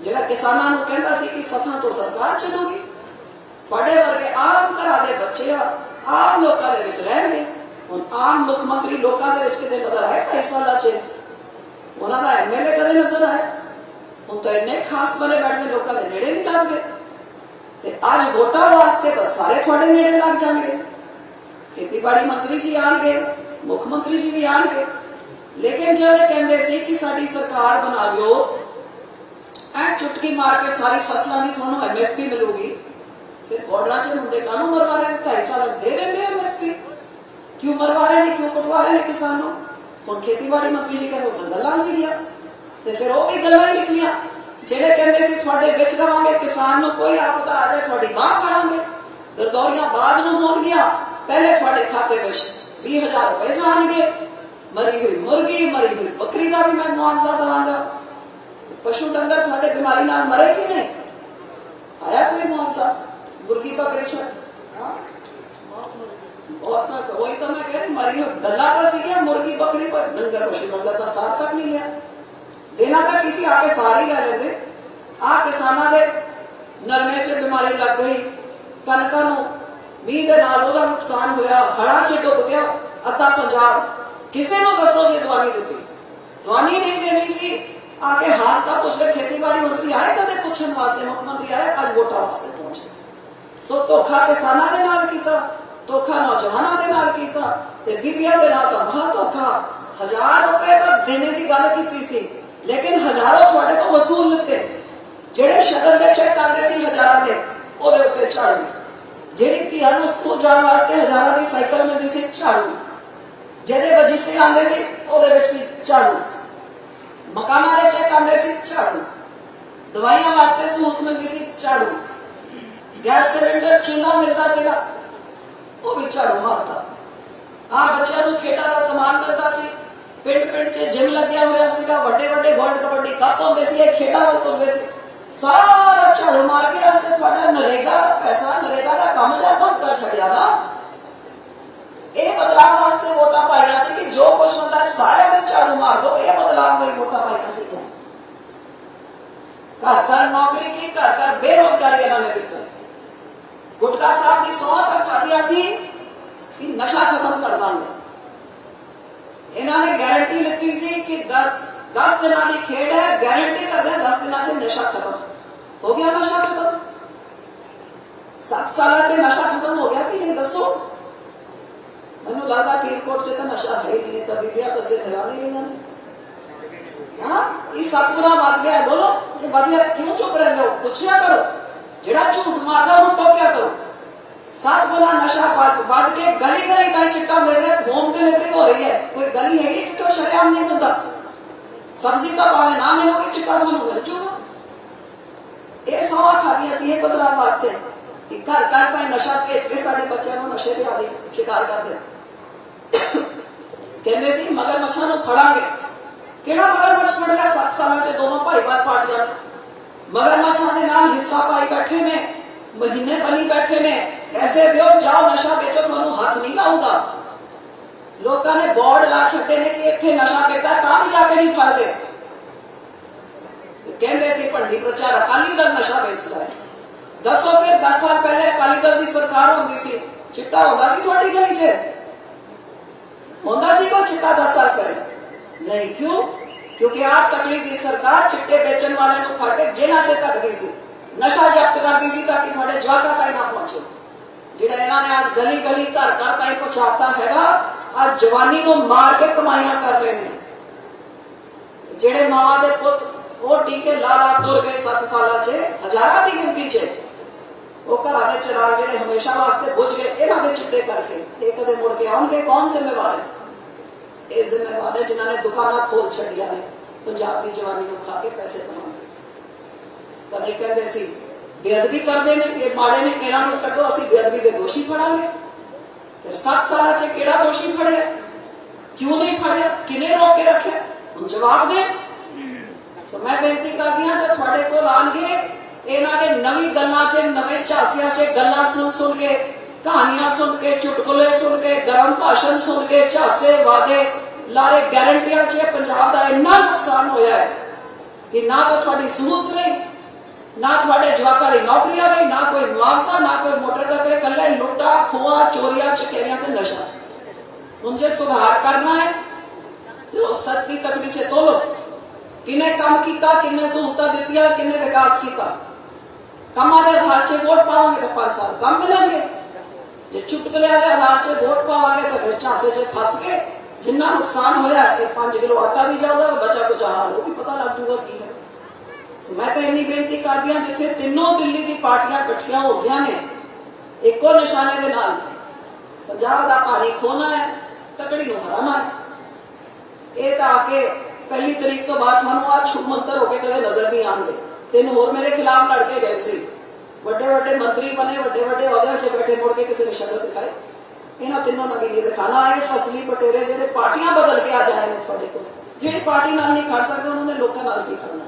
ਜਿਹੜਾ ਕਿਸਾਨਾਂ ਨੂੰ ਕਹਿੰਦਾ ਸੀ ਕਿ ਸਥਾਂ ਤੋਂ ਸਰਕਾਰ ਚੱਲੂਗੀ ਤੁਹਾਡੇ ਵਰਗੇ ਆਮ ਘਰਾਂ ਦੇ ਬੱਚੇ ਆ, ਆਮ ਲੋਕਾਂ ਦੇ ਵਿੱਚ ਰਹਿਣਗੇ। ਹੁਣ ਆਮ ਮੁੱਖ ਮੰਤਰੀ ਲੋਕਾਂ ਦੇ ਵਿੱਚ ਕਿਤੇ ਨਜ਼ਰ ਆਏ ਢਾਈ ਸਾਲਾਂ ਚ ਉਹਨਾਂ ਦਾ ਐਮਐਲਏ ਕਦੇ ਨਜ਼ਰ ਆਇਆ? ਹੁਣ ਤਾਂ ਇੰਨੇ ਖਾਸ ਬਣੇ ਬੈਠਦੇ ਲੋਕਾਂ ਦੇ ਨੇੜੇ ਨਹੀਂ ਲੱਗਦੇ। ਤੇ ਅੱਜ ਵੋਟਾਂ ਵਾਸਤੇ ਤਾਂ ਸਾਰੇ ਤੁਹਾਡੇ ਨੇੜੇ ਲੱਗ ਜਾਣਗੇ। ਖੇਤੀਬਾੜੀ ਮੰਤਰੀ ਜੀ ਆਣਗੇ, ਮੁੱਖ ਮੰਤਰੀ ਜੀ ਵੀ ਆਣਗੇ। ਲੇਕਿਨ ਜਿਹੜੇ ਕਹਿੰਦੇ ਸੀ ਕਿ ਸਾਡੀ ਸਰਕਾਰ ਬਣਾ ਦਿਓ, ਐ ਚੁਟਕੀ ਮਾਰ ਕੇ ਸਾਰੀ ਫਸਲਾਂ ਦੀ ਤੁਹਾਨੂੰ ਐਮਐਸਪੀ ਮਿਲੂਗੀ। ਫਿਰ ਬਾਰਡਰਾਂ 'ਚ ਮੁੰਡੇ ਕਾਹਨੂੰ ਮਰਵਾ ਰਹੇ ਨੇ ਢਾਈ ਸਾਲ ਦੇ ਦਿੰਦੇ ਐਮਐਸਪੀ ਕਿਉਂ ਮਰਵਾ ਰਹੇ ਨੇ ਕਿਉਂ ਕਟਵਾ ਰਹੇ ਨੇ ਕਿਸਾਨ ਨੂੰ ਹੁਣ ਖੇਤੀਬਾੜੀ ਮੰਤਰੀ ਜੀ ਕਹਿੰਦੇ ਉਹ ਤਾਂ ਗੱਲਾਂ ਸੀਗੀਆਂ ਤੇ ਫਿਰ ਉਹ ਵੀ ਗੱਲਾਂ ਹੀ ਨਿਕਲੀਆਂ ਜਿਹੜੇ ਕਹਿੰਦੇ ਸੀ ਤੁਹਾਡੇ ਵਿੱਚ ਰਵਾਂਗੇ ਕਿਸਾਨ ਨੂੰ ਕੋਈ ਆਪਦਾ ਆ ਜਾਏ ਤੁਹਾਡੀ ਬਾਹ ਪਾੜਾਂਗੇ ਗਰਦੌਰੀਆਂ ਬਾਅਦ ਨੂੰ ਹੋਣਗੀਆਂ ਪਹਿਲੇ ਤੁਹਾਡੇ ਖਾਤੇ ਵਿੱਚ 20000 ਰੁਪਏ ਜਾਣਗੇ ਮਰੀ ਹੋਈ ਮੁਰਗੀ ਮਰੀ ਹੋਈ ਬੱਕਰੀ ਦਾ ਵੀ ਮੈਂ ਮੁਆਵਜ਼ਾ ਦਵਾਂਗਾ ਪਸ਼ੂ ਡੰਗਰ ਤੁਹਾਡੇ ਬਿਮਾਰੀ ਨਾਲ ਮਰੇ ਕਿ ਨਹੀਂ ਆਇਆ ਕੋਈ ਮੁਆਵਜ਼ਾ ਮੁਰਗੀ ਬੱਕਰੀ ਛੱਡ ਹਾਂ? ਬਹੁਤ ਨਾ ਹੋਈ ਤਾਂ ਮੈਂ ਕਹਿ ਰਹੀ ਮਰੀ ਗੱਲਾਂ ਤਾਂ ਸੀਗੀਆਂ, ਮੁਰਗੀ ਬੱਕਰੀ ਪਰ ਡੰਗਰ ਪਸ਼ੂ, ਡੰਗਰ ਦਾ ਸਾਰ ਤੱਕ ਨਹੀਂ ਲਿਆ ਦੇਣਾ ਤਾਂ ਕਿਸੇ ਆ ਕੇ ਸਾਰ ਹੀ ਲੈ ਲੈਂਦੇ। ਆ ਕਿਸਾਨਾਂ ਦੇ ਨਰਮੇ 'ਚ ਬਿਮਾਰੀ ਲੱਗ ਗਈ। ਕਣਕਾਂ ਨੂੰ ਮੀਂਹ ਦੇ ਨਾਲ ਉਹਦਾ ਨੁਕਸਾਨ ਹੋਇਆ, ਹੜ੍ਹਾਂ 'ਚ ਡੁੱਬ ਗਿਆ। ਅੱਧਾ ਪੰਜਾਬ, ਕਿਸੇ ਨੂੰ ਦੱਸੋ ਜੇ ਦਵਾਈ ਦਿੱਤੀ। ਦਵਾਨੀ ਨਹੀਂ ਦੇਣੀ ਸੀ। ਆ ਕੇ ਹਾਲ ਤਾਂ ਪੁੱਛ ਲੈ, ਖੇਤੀਬਾੜੀ ਮੰਤਰੀ ਆਏ ਕਦੇ ਪੁੱਛਣ ਵਾਸਤੇ, ਮੁੱਖ ਮੰਤਰੀ ਆਏ, ਅੱਜ ਵੋਟਾਂ ਵਾਸਤੇ ਪਹੁੰਚੇ। ਸੋ ਧੋਖਾ ਕਿਸਾਨਾਂ ਦੇ ਨਾਲ ਕੀਤਾ ਧੋਖਾ ਨੌਜਵਾਨਾਂ ਦੇ ਨਾਲ ਕੀਤਾ ਤੇ ਬੀਬੀਆਂ ਦੇ ਨਾਲ ਤਾਂ ਬਹੁਤ ਧੋਖਾ ਹਜ਼ਾਰ ਰੁਪਏ ਤਾਂ ਦੇਣੇ ਦੀ ਗੱਲ ਕੀਤੀ ਸੀ ਲੇਕਿਨ ਹਜ਼ਾਰਾਂ ਤੁਹਾਡੇ ਤੋਂ ਵਸੂਲ ਲਿੱਤੇ ਜਿਹੜੇ ਸ਼ਗਨ ਦੇ ਚੈੱਕ ਆਉਂਦੇ ਸੀ ਹਜ਼ਾਰਾਂ ਦੇ ਉਹਦੇ ਉੱਤੇ ਝਾੜੂ ਜਿਹੜੀ ਧੀਆਂ ਨੂੰ ਸਕੂਲ ਜਾਣ ਵਾਸਤੇ ਹਜ਼ਾਰਾਂ ਦੀ ਸਾਈਕਲ ਮਿਲਦੀ ਸੀ ਝਾੜੂ ਜਿਹਦੇ ਵਜੀਫੇ ਆਉਂਦੇ ਸੀ ਉਹਦੇ ਵਿੱਚ ਵੀ ਝਾੜੂ ਮਕਾਨਾਂ ਦੇ ਚੈੱਕ ਆਉਂਦੇ ਸੀ ਝਾੜੂ ਦਵਾਈਆਂ ਵਾਸਤੇ ਸਹੂਲਤ ਮਿਲਦੀ ਸੀ ਝਾੜੂ ਗੈਸ ਸਿਲੰਡਰ ਚੁੱਲ੍ਹਾ ਮਿਲਦਾ ਸੀਗਾ, ਉਹ ਵੀ ਝਾੜੂ ਮਾਰਦਾ ਆ ਬੱਚਿਆਂ ਨੂੰ ਖੇਡਾਂ ਦਾ ਸਮਾਨ ਮਿਲਦਾ ਸੀ। ਪਿੰਡ ਪਿੰਡ 'ਚ ਜਿਮ ਲੱਗਿਆ ਹੋਇਆ ਸੀਗਾ ਵੱਡੇ ਵੱਡੇ ਵਰਲਡ ਕਬੱਡੀ ਕੱਪ ਹੁੰਦੇ ਸੀ, ਇਹ ਖੇਡਾਂ ਵੱਲ ਤੁਰਦੇ ਸੀ। ਸਾਰਾ ਝਾੜੂ ਮਾਰ ਕੇ ਉਸਨੇ ਤੁਹਾਡਾ ਨਰੇਗਾ ਦਾ ਪੈਸਾ, ਨਰੇਗਾ ਦਾ ਕੰਮ ਜਾਂ ਬੰਦ ਕਰ ਛੱਡਿਆ ਨਾ ਇਹ ਬਦਲਾਅ ਵਾਸਤੇ ਵੋਟਾਂ ਪਾਈਆਂ ਸੀ ਕਿ ਜੋ ਕੁਝ ਹੁੰਦਾ ਸਾਰੇ ਦੇ ਝਾੜੂ ਮਾਰ ਦੋ, ਇਹ ਬਦਲਾਅ ਲਈ ਵੋਟਾਂ ਪਾਈਆਂ ਸੀ। ਘਰ ਘਰ ਨੌਕਰੀ ਕੀ ਘਰ ਘਰ ਬੇਰੋਜ਼ਗਾਰੀ ਇਹਨਾਂ ਨੇ ਦਿੱਤੀ। ਗੁਟਕਾ ਸਾਹਿਬ ਦੀ ਸੌਂ ਤੱਕ ਖਾਧੀਆਂ ਸੀ ਕਿ ਨਸ਼ਾ ਖਤਮ ਕਰ ਦਾਂਗੇ ਇਹਨਾਂ ਨੇ ਗਾਰੰਟੀ ਲਿੱਤੀ ਸੀ ਕਿ 10 10 ਦਿਨਾਂ ਦੀ ਖੇਡ ਹੈ ਗਾਰੰਟੀ ਕਰਦੇ ਹਾਂ 10 ਦਿਨਾਂ 'ਚ ਨਸ਼ਾ ਖਤਮ ਹੋ ਗਿਆ ਨਸ਼ਾ ਖਤਮ 7 ਸਾਲਾਂ 'ਚ ਨਸ਼ਾ ਖਤਮ ਹੋ ਗਿਆ ਕਿ ਨਹੀਂ ਦੱਸੋ ਮੈਨੂੰ ਲੱਗਦਾ ਪੀਰਕੋਟ 'ਚ ਤਾਂ ਨਸ਼ਾ ਹੈ ਹੀ ਨਹੀਂ ਤਾਂ ਵਿਦਿਆ ਤਾਂ ਸੇ ਧਰਾ ਨਹੀਂ ਰਹੀਆਂ ਨੇ ਹਾਂ ਇਹ ਸੱਤ ਗੁਣਾ ਵੱਧ ਗਿਆ ਹੈ। ਬੋਲੋ ਇਹ ਵਧਿਆ ਕਿਉਂ ਚੁੱਪ ਰਹਿੰਦੇ ਹੋ ਪੁੱਛਿਆ ਕਰੋ ਜਿਹੜਾ ਝੂਠ ਮਾਰਦਾ, ਉਹਨੂੰ ਟੋਕਿਆ ਕਰੋ। ਸੱਤ ਗੁਣਾ ਨਸ਼ਾ ਵੱਧ ਵੱਧ ਕੇ ਗਲੀ ਗਲੀ ਦਾ ਚਿੱਟਾ ਮਿਲ ਰਿਹਾ ਹੋਮ ਡਿਲੀਵਰੀ ਹੋ ਰਹੀ ਹੈ। ਕੋਈ ਗਲੀ ਹੈਗੀ ਜਿੱਥੇ ਉਹ ਸ਼ਰੇਆਮ ਨਹੀਂ ਮਿਲਦਾ ਸਬਜ਼ੀ ਤਾਂ ਭਾਵੇਂ ਨਾ ਮਿਲੋਗੇ ਚਿੱਟਾ ਤੁਹਾਨੂੰ ਮਿਲ ਜੂਗਾ। ਇਹ ਸੌ ਖਾਦੀਆਂ ਸੀ ਇਹ ਬਦਲਾਅ ਵਾਸਤੇ। ਕਿ ਘਰ ਘਰ ਭਾਈ ਨਸ਼ਾ ਵੇਚ ਕੇ ਸਾਡੇ ਬੱਚਿਆਂ ਨੂੰ ਨਸ਼ੇ ਦੇ ਆਦੀ ਸ਼ਿਕਾਰ ਕਰਦੇ ਕਹਿੰਦੇ ਸੀ, ਮਗਰ ਮੱਛਾਂ ਨੂੰ ਫੜਾਂਗੇ। ਕਿਹੜਾ ਮਗਰ ਮੱਛ ਫੜ ਲਿਆ? 7 ਸਾਲਾਂ 'ਚ ਦੋਨੋਂ ਭਾਈਵਾਲ ਪਾਟ ਜਾਣ। ਮਗਰ ਮੱਛਾਂ ਦੇ ਨਾਲ ਹਿੱਸਾ ਪਾਈ ਬੈਠੇ ਨੇ ਮਹੀਨੇ ਬਲੀ ਬੈਠੇ ਨੇ ਐਸੇ ਵਿਓ ਜਾਓ ਨਸ਼ਾ ਵੇਚੋ ਤੁਹਾਨੂੰ ਹੱਥ ਨਹੀਂ ਲਾਉਂਦਾ ਲੋਕਾਂ ਨੇ ਬੋਰਡ ਲਾ ਛੱਡੇ ਨੇ ਕਿ ਇੱਥੇ ਨਸ਼ਾ ਕਰਦਾ ਤਾਂ ਵੀ ਜਾ ਕੇ ਨਹੀਂ ਫੜਦੇ ਤੇ ਕਹਿੰਦੇ ਸੀ ਭੰਡੀ ਪ੍ਰਚਾਰ ਅਕਾਲੀ ਦਲ ਨਸ਼ਾ ਵੇਚਦਾ ਹੈ ਦੱਸੋ ਫਿਰ 10 ਸਾਲ ਪਹਿਲੇ ਅਕਾਲੀ ਦਲ ਦੀ ਸਰਕਾਰ ਹੁੰਦੀ ਸੀ ਚਿੱਟਾ ਹੁੰਦਾ ਸੀ ਤੁਹਾਡੀ ਗਲੀ 'ਚ ਹੁੰਦਾ ਸੀ ਕੋਈ ਚਿੱਟਾ 10 ਸਾਲ ਪਹਿਲੇ ਨਹੀਂ ਕਿਉਂ ਕਿਉਂਕਿ ਆਪ ਤਕੜੀ ਦੀ ਸਰਕਾਰ ਚਿੱਟੇ ਵੇਚਣ ਵਾਲਿਆਂ ਨੂੰ ਫੜ ਕੇ ਜੇਲ੍ਹਾਂ 'ਚ ਧੱਕਦੀ ਸੀ ਨਸ਼ਾ ਜ਼ਬਤ ਕਰਦੀ ਸੀ ਤਾਂ ਕਿ ਤੁਹਾਡੇ ਜਵਾਕਾਂ ਤਾਈਂ ਨਾ ਪਹੁੰਚੇ ਜਿਹੜਾ ਇਹਨਾਂ ਨੇ ਅੱਜ ਗਲੀ ਗਲੀ ਘਰ ਘਰ ਤਾਈਂ ਪਹੁੰਚਾਤਾ ਹੈਗਾ ਅੱਜ ਜਵਾਨੀ ਨੂੰ ਮਾਰ ਕੇ ਕਮਾਈਆਂ ਕਰ ਰਹੇ ਨੇ ਜਿਹੜੇ ਮਾਵਾਂ ਦੇ ਪੁੱਤ ਉਹ ਟੀਕੇ ਲਾ ਲਾ ਤੁਰ ਗਏ 7 ਸਾਲਾਂ 'ਚ ਹਜ਼ਾਰਾਂ ਦੀ ਗਿਣਤੀ 'ਚ ਉਹ ਘਰਾਂ ਦੇ ਚਿਰਾਗ ਜਿਹੜੇ ਹਮੇਸ਼ਾ ਵਾਸਤੇ ਬੁਝ ਗਏ ਇਹਨਾਂ ਦੇ ਚਿੱਟੇ ਕਰਕੇ ਇਹ ਕਦੇ ਮੁੜ ਕੇ ਆਉਣਗੇ ਕੌਣ ਜ਼ਿੰਮੇਵਾਰ ਹੈ ਇਹ ਜ਼ਿੰਮੇਵਾਰ ਹੈ ਜਿਨ੍ਹਾਂ ਨੇ ਦੁਕਾਨਾਂ ਖੋਲ ਛੱਡੀਆਂ ਨੇ, ਪੰਜਾਬ ਦੀ ਜਵਾਨੀ ਨੂੰ ਖਾ ਕੇ ਪੈਸੇ ਕਮਾਉਂਦੇ ਕਦੇ ਕਹਿੰਦੇ ਸੀ, ਬੇਅਦਬੀ ਕਰਦੇ ਨੇ, ਇਹ ਮਾੜੇ ਨੇ, ਇਹਨਾਂ ਨੂੰ ਕੱਢੋ, ਅਸੀਂ ਬੇਅਦਬੀ ਦੇ ਦੋਸ਼ੀ ਫੜਾਂਗੇ। ਫਿਰ 7 ਸਾਲਾਂ 'ਚ ਕਿਹੜਾ ਦੋਸ਼ੀ ਫੜਿਆ? ਕਿਉਂ ਨਹੀਂ ਫੜਿਆ? ਕਿਨੇ ਰੋਕ ਕੇ ਰੱਖਿਆ? ਹੁਣ ਜਵਾਬ ਦੇ। ਸੋ ਮੈਂ ਬੇਨਤੀ ਕਰਦੀ ਹਾਂ, ਜੇ ਤੁਹਾਡੇ ਕੋਲ ਆਣਗੇ ਇਹਨਾਂ ਦੇ ਨਵੀਂ ਗੱਲਾਂ 'ਚ, ਨਵੇਂ ਝਾਂਸਿਆਂ 'ਚ ਗੱਲਾਂ ਸੁਣ ਸੁਣ ਕੇ ਕਹਾਣੀਆਂ ਸੁਣ ਕੇ ਚੁਟਕਲੇ ਸੁਣ ਕੇ ਗਰਮ ਭਾਸ਼ਣ ਸੁਣ ਕੇ ਝਾਂਸੇ ਵਾਦੇ ਲਾਰੇ ਗਾਰੰਟੀਆਂ 'ਚ ਇਹ ਪੰਜਾਬ ਦਾ ਇੰਨਾ ਨੁਕਸਾਨ ਹੋਇਆ ਹੈ ਕਿ ਨਾ ਤਾਂ ਤੁਹਾਡੀ ਸਹੂਲਤ ਰਹੀ ਨਾ ਤੁਹਾਡੇ ਜਵਾਕਾਂ ਦੀ ਨੌਕਰੀਆਂ ਰਹੀ ਨਾ ਕੋਈ ਮੁਆਵਜ਼ਾ ਨਾ ਕੋਈ ਮੋਟਰ ਦਾ ਕਰੇ ਕੱਲੇ ਲੁੱਟਾ ਖੋਆ ਚੋਰੀਆਂ ਚਕੇਰੀਆਂ ਤੇ ਨਸ਼ਾ ਹੁਣ ਜੇ ਸੁਧਾਰ ਕਰਨਾ ਹੈ ਤੇ ਉਹ ਸੱਚ ਦੀ ਤਕੜੀ 'ਚ ਤੋਲੋ ਕਿਨੇ ਕੰਮ ਕੀਤਾ ਕਿੰਨੇ ਸਹੂਲਤਾਂ ਦਿੱਤੀਆਂ ਕਿੰਨੇ ਵਿਕਾਸ ਕੀਤਾ ਕੰਮਾਂ ਦੇ ਆਧਾਰ 'ਚ ਵੋਟ ਪਾਵਾਂਗੇ ਤਾਂ 5 ਸਾਲ ਕੰਮ ਮਿਲਣਗੇ ਜੇ ਚੁਟਕਲਿਆਂ ਦੇ ਆਧਾਰ 'ਚ ਵੋਟ ਪਾਵਾਂਗੇ ਤਾਂ ਫਿਰ ਝਾਂਸੇ 'ਚ ਫਸ ਕੇ ਜਿੰਨਾ ਨੁਕਸਾਨ ਹੋਇਆ, ਇਹ 5 ਕਿਲੋ ਆਟਾ ਵੀ ਜਾਊਗਾ ਤੇ ਬਚਾ ਕੁਝ ਹਾਲ ਉਹ ਵੀ ਪਤਾ ਲੱਗ ਜੂਗਾ ਕੀ ਹੈ। ਸੋ ਮੈਂ ਤਾਂ ਇੰਨੀ ਬੇਨਤੀ ਕਰਦੀ ਹਾਂ, ਜਿੱਥੇ ਤਿੰਨੋਂ ਦਿੱਲੀ ਦੀ ਪਾਰਟੀਆਂ ਇਕੱਠੀਆਂ ਹੋ ਗਈਆਂ ਨੇ, ਇੱਕੋ ਨਿਸ਼ਾਨੇ ਦੇ ਨਾਲ ਪੰਜਾਬ ਦਾ ਪਾਣੀ ਖੋਨਾ ਹੈ, ਤਕੜੀ ਨੂੰ ਹਰਾਣਾ ਹੈ। ਇਹ ਤਾਂ ਆ ਕੇ ਪਹਿਲੀ ਤਰੀਕ ਤੋਂ ਬਾਅਦ ਤੁਹਾਨੂੰ ਆ ਛੁਮੰਤਰ ਹੋ ਕੇ ਕਦੇ ਨਜ਼ਰ ਨਹੀਂ ਆਉਣਗੇ। ਤਿੰਨ ਹੋਰ ਮੇਰੇ ਖਿਲਾਫ ਲੜ ਕੇ ਗਏ ਸੀ। ਵੱਡੇ ਵੱਡੇ ਮੰਤਰੀ ਬਣੇ, ਵੱਡੇ ਵੱਡੇ ਅਹੁਦਿਆਂ 'ਚ ਬੈਠੇ ਮੁੜ ਕੇ ਕਿਸੇ ਨੇ ਸ਼ਕਲ ਦਿਖਾਈ। ਇਹਨਾਂ ਤਿੰਨੋਂ ਨਵੀਂ ਨਹੀਂ ਦਿਖਾਣਾ ਆਏ ਫਸਲੀ ਪਟੇਰੇ ਜਿਹੜੇ ਪਾਰਟੀਆਂ ਬਦਲ ਕੇ ਆ ਜਾਏ ਨੇ ਤੁਹਾਡੇ ਕੋਲ। ਜਿਹੜੀ ਪਾਰਟੀ ਨਾਲ ਨਹੀਂ ਖੜ ਸਕਦੇ, ਉਹਨਾਂ ਦੇ ਲੋਕਾਂ ਨਾਲ ਕੀ ਖੜਨਾ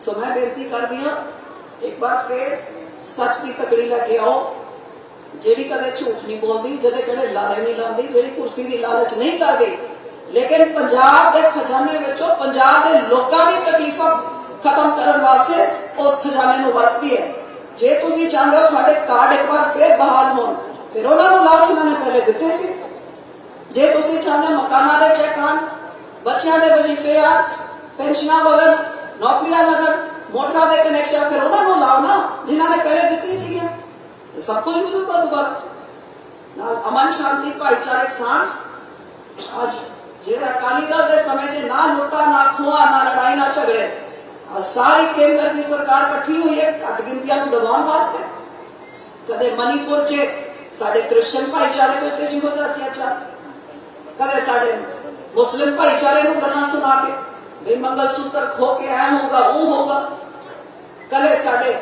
ਸੋ ਮੈਂ ਬੇਨਤੀ ਕਰਦੀ ਹਾਂ, ਇੱਕ ਵਾਰ ਫੇਰ ਸੱਚ ਦੀ ਤਕੜੀ ਲੈ ਕੇ ਆਓ। ਜਿਹੜੀ ਕਦੇ ਝੂਠ ਨਹੀਂ ਬੋਲਦੀ ਜਿਹਦੇ ਕਿਹੜੇ ਲਾਰੇ ਨਹੀਂ ਲਾਉਂਦੀ, ਜਿਹੜੀ ਕੁਰਸੀ ਦੀ ਲਾਲਚ ਨਹੀਂ ਕਰਦੀ, ਲੇਕਿਨ ਪੰਜਾਬ ਦੇ ਖਜ਼ਾਨੇ ਵਿੱਚੋਂ ਪੰਜਾਬ ਦੇ ਲੋਕਾਂ ਦੀ ਤਕਲੀਫਾਂ ਖਤਮ ਕਰਨ ਵਾਸਤੇ ਉਸ ਖਜ਼ਾਨੇ ਨੂੰ ਵਰਤਦੀ ਹੈ। ਜੇ ਤੁਸੀਂ ਚਾਹੁੰਦੇ ਹੋ ਤੁਹਾਡੇ ਕਾਰਡ ਇੱਕ ਵਾਰ ਫੇਰ ਬਹਾਲ ਹੋਣ ਫਿਰ ਉਹਨਾਂ ਨੂੰ ਲਾਲਚ ਇਹਨਾਂ ਨੇ ਪਹਿਲੇ ਦਿੱਤੇ ਸੀ ਜੇ ਤੁਸੀਂ ਚਾਹੁੰਦੇ ਹੋ ਮਕਾਨਾਂ ਦੇ ਚੈੱਕ ਆਣ ਬੱਚਿਆਂ ਦੇ ਵਜ਼ੀਫੇ ਆ ਪੈਨਸ਼ਨਾਂ ਵਧਣ ਨੌਕਰੀਆਂ ਲੱਗਣ ਮੋਟਰਾਂ ਦੇ ਕਨੈਕਸ਼ਨ ਫਿਰ ਉਹਨਾਂ ਨੂੰ ਲਾਓ ਨਾ ਜਿਨ੍ਹਾਂ ਨੇ ਪਹਿਲੇ ਦਿੱਤੀ ਸੀਗੀਆਂ ਤੇ ਸਭ ਕੁਝ ਮਿਲੂਗਾ ਦੁਬਾਰਾ ਨਾਲ ਅਮਨ ਸ਼ਾਂਤੀ ਭਾਈਚਾਰਕ ਸਾਂਝ ਅੱਜ ਜਿਹੜਾ ਅਕਾਲੀ ਦਲ ਦੇ ਸਮੇਂ 'ਚ ਨਾ ਲੁੱਟਾ ਨਾ ਖੋਆ ਨਾ ਲੜਾਈ ਨਾ ਝਗੜੇ ਆ ਸਾਰੀ ਕੇਂਦਰ ਦੀ ਸਰਕਾਰ ਇਕੱਠੀ ਹੋਈ ਹੈ ਘੱਟ ਗਿਣਤੀਆਂ ਨੂੰ ਦਬਾਉਣ ਵਾਸਤੇ ਕਦੇ ਮਨੀਪੁਰ 'ਚ ਸਾਡੇ ਕ੍ਰਿਸਚੀਅਨ ਭਾਈਚਾਰੇ ਦੇ ਉੱਤੇ ਜਿਹੋ ਜਿਹਾ ਅਤਿਆਚਾਰ ਕਦੇ ਸਾਡੇ ਮੁਸਲਿਮ ਭਾਈਚਾਰੇ ਨੂੰ ਗੱਲਾਂ ਸੁਣਾ ਕੇ ਵੀ ਮੰਗਲ ਸੂਤਰ ਖੋ ਕੇ ਐ ਹੋਗਾ ਉਹ ਹੋਗਾ ਕਦੇ ਸਾਡੇ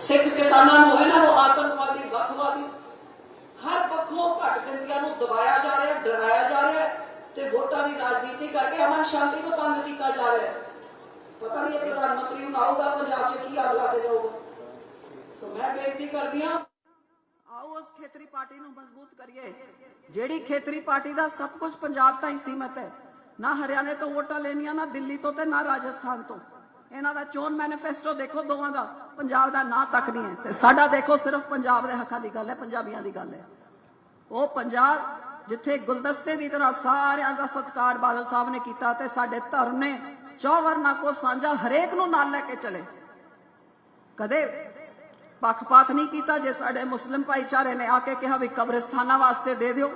ਸਿੱਖ ਕਿਸਾਨਾਂ ਨੂੰ ਇਹਨਾਂ ਨੂੰ ਆਤੰਕਵਾਦੀ ਵੱਖਵਾਦੀ ਹਰ ਪੱਖੋਂ ਘੱਟ ਗਿਣਤੀਆਂ ਨੂੰ ਦਬਾਇਆ ਜਾ ਰਿਹਾ ਡਰਾਇਆ ਜਾ ਰਿਹਾ ਹੈ ਤੇ ਵੋਟਾਂ ਦੀ ਰਾਜਨੀਤੀ ਕਰਕੇ ਅਮਨ ਸ਼ਾਂਤੀ ਨੂੰ ਭੰਗ ਕੀਤਾ ਜਾ ਰਿਹਾ ਹੈ ਪਤਾ ਨਹੀਂ ਪ੍ਰਧਾਨ ਮੰਤਰੀ ਹੁਣ ਆਊਗਾ, ਪੰਜਾਬ 'ਚ ਕੀ ਅੱਗ ਲਾ ਕੇ ਜਾਊਗਾ। ਸੋ ਮੈਂ ਬੇਨਤੀ ਕਰਦੀ ਹਾਂ, ਆਓ ਉਸ ਖੇਤਰੀ ਪਾਰਟੀ ਨੂੰ ਮਜ਼ਬੂਤ ਕਰੀਏ। ਜਿਹੜੀ ਖੇਤਰੀ ਪਾਰਟੀ ਦਾ ਸਭ ਕੁਝ ਪੰਜਾਬ ਤਾਂ ਹੀ ਸੀਮਤ ਹੈ। ਨਾ ਹਰਿਆਣੇ ਤੋਂ ਵੋਟਾਂ ਲੈਣੀਆਂ, ਨਾ ਦਿੱਲੀ ਤੋਂ ਤੇ ਨਾ ਰਾਜਸਥਾਨ ਤੋਂ। ਇਹਨਾਂ ਦਾ ਚੋਣ ਮੈਨੀਫੈਸਟੋ ਦੇਖੋ ਦੋਵਾਂ ਦਾ। ਪੰਜਾਬ ਦਾ ਨਾਂ ਤੱਕ ਨਹੀਂ ਹੈ। ਤੇ ਸਾਡਾ ਦੇਖੋ ਸਿਰਫ ਪੰਜਾਬ ਦੇ ਹੱਕਾਂ ਦੀ ਗੱਲ ਹੈ, ਪੰਜਾਬੀਆਂ ਦੀ ਗੱਲ ਹੈ। ਉਹ ਪੰਜਾਬ ਜਿੱਥੇ ਗੁਲਦਸਤੇ ਦੀ ਤਰ੍ਹਾਂ ਸਾਰਿਆਂ ਦਾ ਸਤਿਕਾਰ ਬਾਦਲ ਸਾਹਿਬ ਨੇ ਕੀਤਾ ਤੇ ਸਾਡੇ ਧਰਮ ਨੇ ਚੌਵਰਨਾ ਕੋ ਸਾਂਝਾ ਹਰੇਕ ਨੂੰ ਨਾਲ ਲੈ ਕੇ ਚਲੇ। ਕਦੇ ਪੱਖਪਾਤ ਨਹੀਂ ਕੀਤਾ ਜੇ ਸਾਡੇ ਮੁਸਲਿਮ ਭਾਈਚਾਰੇ ਨੇ ਆ ਕੇ ਕਿਹਾ ਵੀ ਕਬਰਿਸਤਾਨਾਂ ਵਾਸਤੇ ਦੇ ਦਿਓ।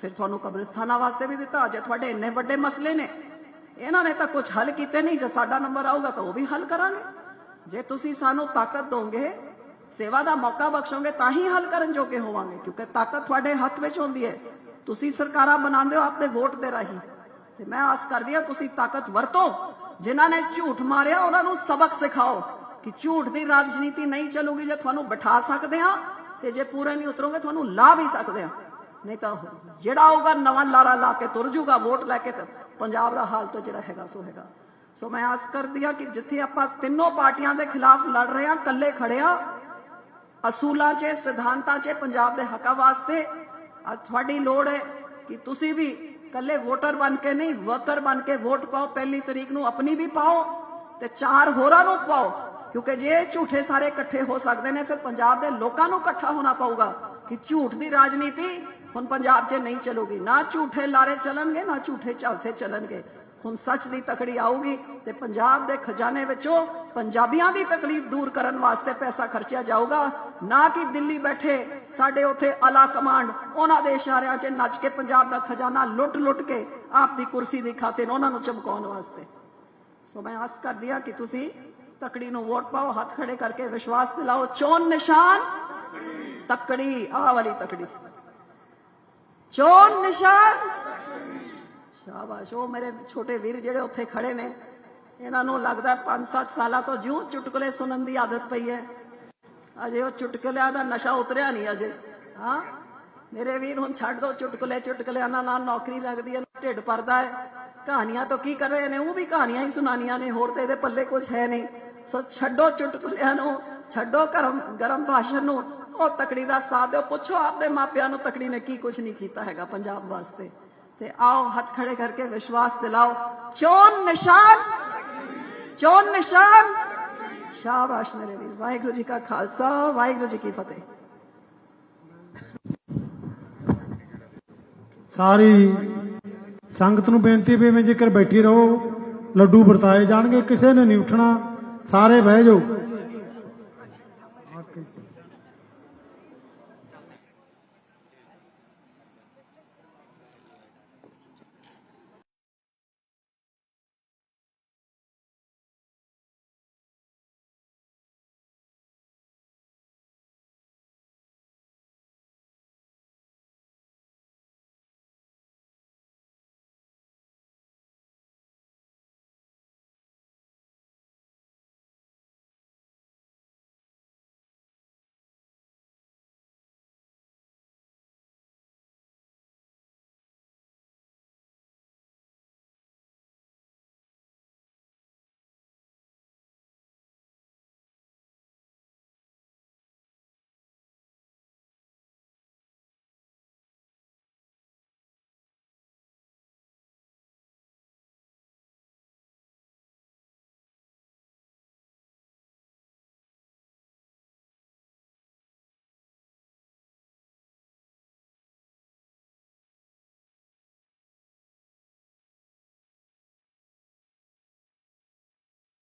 ਫਿਰ ਤੁਹਾਨੂੰ ਕਬਰਿਸਤਾਨਾਂ ਵਾਸਤੇ ਵੀ ਦਿੱਤਾ, ਜੇ ਤੁਹਾਡੇ ਇੰਨੇ ਵੱਡੇ ਮਸਲੇ ਨੇ। ਇਹਨਾਂ ਨੇ ਤਾਂ ਕੁਝ ਹੱਲ ਕੀਤੇ ਨਹੀਂ, ਜੇ ਸਾਡਾ ਨੰਬਰ ਆਊਗਾ ਤਾਂ ਉਹ ਵੀ ਹੱਲ ਕਰਾਂਗੇ। ਜੇ ਤੁਸੀਂ ਸਾਨੂੰ ਤਾਕਤ ਦੋਗੇ, ਸੇਵਾ ਦਾ ਮੌਕਾ ਬਖਸ਼ੋਗੇ, ਤਾਂ ਹੀ ਹੱਲ ਕਰਨ ਜੋਗੇ ਹੋਵਾਂਗੇ, ਕਿਉਂਕਿ ਤਾਕਤ ਤੁਹਾਡੇ ਹੱਥ ਵਿੱਚ ਹੁੰਦੀ ਹੈ। ਤੁਸੀਂ ਸਰਕਾਰਾਂ ਬਣਾਉਂਦੇ ਹੋ ਆਪਣੇ ਵੋਟ ਦੇ ਰਾਹੀਂ। ਤੇ ਮੈਂ ਆਸ ਕਰਦੀ ਹਾਂ ਤੁਸੀਂ ਤਾਕਤ ਵਰਤੋ। ਜਿਨ੍ਹਾਂ ਨੇ ਝੂਠ ਮਾਰਿਆ, ਉਹਨਾਂ ਨੂੰ ਸਬਕ ਸਿਖਾਓ ਕਿ ਝੂਠ ਦੀ ਰਾਜਨੀਤੀ ਨਹੀਂ ਚੱਲੂਗੀ ਜੇ ਤੁਹਾਨੂੰ ਬਿਠਾ ਸਕਦੇ ਆ ਤੇ ਜੇ ਪੂਰੇ ਨਹੀਂ ਉਤਰੋਗੇ ਤੁਹਾਨੂੰ ਲਾ ਵੀ ਸਕਦੇ ਆ ਨਹੀਂ ਤਾਂ ਜਿਹੜਾ ਹੋਊਗਾ ਨਵਾਂ ਲਾਰਾ ਲਾ ਕੇ ਤੁਰ ਜੂਗਾ ਵੋਟ ਲੈ ਕੇ ਪੰਜਾਬ ਦਾ ਹਾਲ ਤਾਂ ਜਿਹੜਾ ਹੈਗਾ, ਸੋ ਹੈਗਾ। ਸੋ ਮੈਂ ਆਸ ਕਰਦੀ ਆ ਕਿ ਜਿੱਥੇ ਆਪਾਂ ਤਿੰਨੋਂ ਪਾਰਟੀਆਂ ਦੇ ਖਿਲਾਫ ਲੜ ਰਹੇ ਆ ਇਕੱਲੇ ਖੜੇ ਆ ਅਸੂਲਾਂ 'ਚ, ਸਿਧਾਂਤਾਂ 'ਚ, ਪੰਜਾਬ ਦੇ ਹੱਕਾਂ ਵਾਸਤੇ, ਅੱਜ ਤੁਹਾਡੀ ਲੋੜ ਹੈ ਕਿ ਤੁਸੀਂ ਵੀ ਕੱਲੇ ਵੋਟਰ ਬਣ ਕੇ ਨਹੀਂ ਵਰਕਰ ਬਣ ਕੇ ਵੋਟ ਪਾਓ, ਪਹਿਲੀ ਤਰੀਕ ਨੂੰ ਆਪਣੀ ਵੀ ਪਾਓ ਤੇ ਚਾਰ ਹੋਰਾਂ ਨੂੰ ਪਾਓ ਕਿਉਂਕਿ ਜੇ ਝੂਠੇ ਸਾਰੇ ਇਕੱਠੇ ਹੋ ਸਕਦੇ ਨੇ, ਫਿਰ ਪੰਜਾਬ ਦੇ ਲੋਕਾਂ ਨੂੰ ਇਕੱਠਾ ਹੋਣਾ ਪਊਗਾ ਕਿ ਝੂਠ ਦੀ ਰਾਜਨੀਤੀ ਹੁਣ ਪੰਜਾਬ 'ਚ ਨਹੀਂ ਚੱਲੂਗੀ। ਨਾ ਝੂਠੇ ਲਾਰੇ ਚੱਲਣਗੇ, ਨਾ ਝੂਠੇ ਝਾਂਸੇ ਚੱਲਣਗੇ। ਹੁਣ ਸੱਚ ਦੀ ਤਕੜੀ ਆਊਗੀ ਤੇ ਪੰਜਾਬ ਦੇ ਖਜ਼ਾਨੇ ਵਿੱਚੋਂ ਪੰਜਾਬੀਆਂ ਦੀ ਤਕਲੀਫ ਦੂਰ ਕਰਨ ਵਾਸਤੇ ਪੈਸਾ ਖਰਚਿਆ ਜਾਊਗਾ। ਨਾ ਕਿ ਦਿੱਲੀ ਬੈਠੇ ਸਾਡੇ ਉੱਥੇ ਆਲਾ ਕਮਾਂਡ, ਉਹਨਾਂ ਦੇ ਇਸ਼ਾਰਿਆਂ 'ਚ ਨੱਚ ਕੇ ਪੰਜਾਬ ਦਾ ਖਜ਼ਾਨਾ ਲੁੱਟ-ਲੁੱਟ ਕੇ ਆਪ ਦੀ ਕੁਰਸੀ ਦੀ ਖਾਤਰ ਉਹਨਾਂ ਨੂੰ ਚਮਕਾਉਣ ਵਾਸਤੇ। ਸੋ ਮੈਂ ਆਸ ਕਰਦੀ ਹਾਂ ਕਿ ਤੁਸੀਂ ਤਕੜੀ ਨੂੰ ਵੋਟ ਪਾਓ, ਹੱਥ ਖੜੇ ਕਰਕੇ ਵਿਸ਼ਵਾਸ ਦਿਲਾਓ। ਚੋਣ ਨਿਸ਼ਾਨ, ਤਕੜੀ ਆ ਵਾਲੀ ਤਕੜੀ। ਚੋਣ ਨਿਸ਼ਾਨ ਸ਼ਾਬਾਸ਼, ਉਹ ਮੇਰੇ ਛੋਟੇ ਵੀਰ ਜਿਹੜੇ ਉੱਥੇ ਖੜੇ ਨੇ, ਇਹਨਾਂ ਨੂੰ ਲੱਗਦਾ 5-7 ਸਾਲਾਂ ਤੋਂ ਜਿਉਂ ਚੁਟਕਲੇ ਸੁਣਨ ਦੀ ਆਦਤ ਪਈ ਹੈ। ਅਜੇ ਉਹ ਚੁਟਕਲਿਆਂ ਦਾ ਨਸ਼ਾ ਉਤਰਿਆ ਨਹੀਂ ਅਜੇ। ਹਾਂ? ਮੇਰੇ ਵੀਰ, ਹੁਣ ਛੱਡ ਦੋ ਚੁਟਕਲੇ, ਚੁਟਕਲਿਆਂ ਨਾਲ ਨੌਕਰੀ ਲੱਗਦੀ ਹੈ ਢਿੱਡ ਭਰਦਾ ਹੈ। ਕਹਾਣੀਆਂ ਤੋਂ ਕੀ ਕਰ ਰਹੇ ਨੇ? ਉਹ ਵੀ ਕਹਾਣੀਆਂ ਹੀ ਸੁਣਾਨੀਆਂ ਨੇ, ਹੋਰ ਤੇ ਇਹਦੇ ਪੱਲੇ ਕੁਝ ਹੈ ਨਹੀਂ। ਸੋ ਛੱਡੋ ਚੁਟਕਲਿਆਂ ਨੂੰ, ਛੱਡੋ ਗਰਮ ਗਰਮ ਭਾਸ਼ਣ ਨੂੰ। ਉਹ ਤਕੜੀ ਦਾ ਸਾਥ ਦਿਓ, ਪੁੱਛੋ ਆਪਦੇ ਮਾਪਿਆਂ ਨੂੰ ਤਕੜੀ ਨੇ ਕੀ ਕੁਝ ਨਹੀਂ ਕੀਤਾ ਹੈਗਾ ਪੰਜਾਬ ਵਾਸਤੇ। ਤੇ ਆਓ ਹੱਥ ਖੜੇ ਕਰਕੇ ਵਿਸ਼ਵਾਸ ਦਿਲਾਓ। ਚੋਣ ਨਿਸ਼ਾਨ ਚੋਣ ਨਿਸ਼ਾਨ। ਸ਼ਾਬਾਸ਼ ਮੇਰੇ ਵੀਰ, ਵਾਹਿਗੁਰੂ ਜੀ ਕਾ ਖਾਲਸਾ, ਵਾਹਿਗੁਰੂ ਜੀ ਕੀ ਫਤਿਹ। ਸਾਰੀ ਸੰਗਤ ਨੂੰ ਬੇਨਤੀ ਵੀ ਮੈਂ ਜੇਕਰ ਬੈਠੀ ਰਹੋ, ਲੱਡੂ ਵਰਤਾਏ ਜਾਣਗੇ, ਕਿਸੇ ਨੇ ਨਹੀਂ ਉੱਠਣਾ, ਸਾਰੇ ਬਹਿ ਜਾਓ।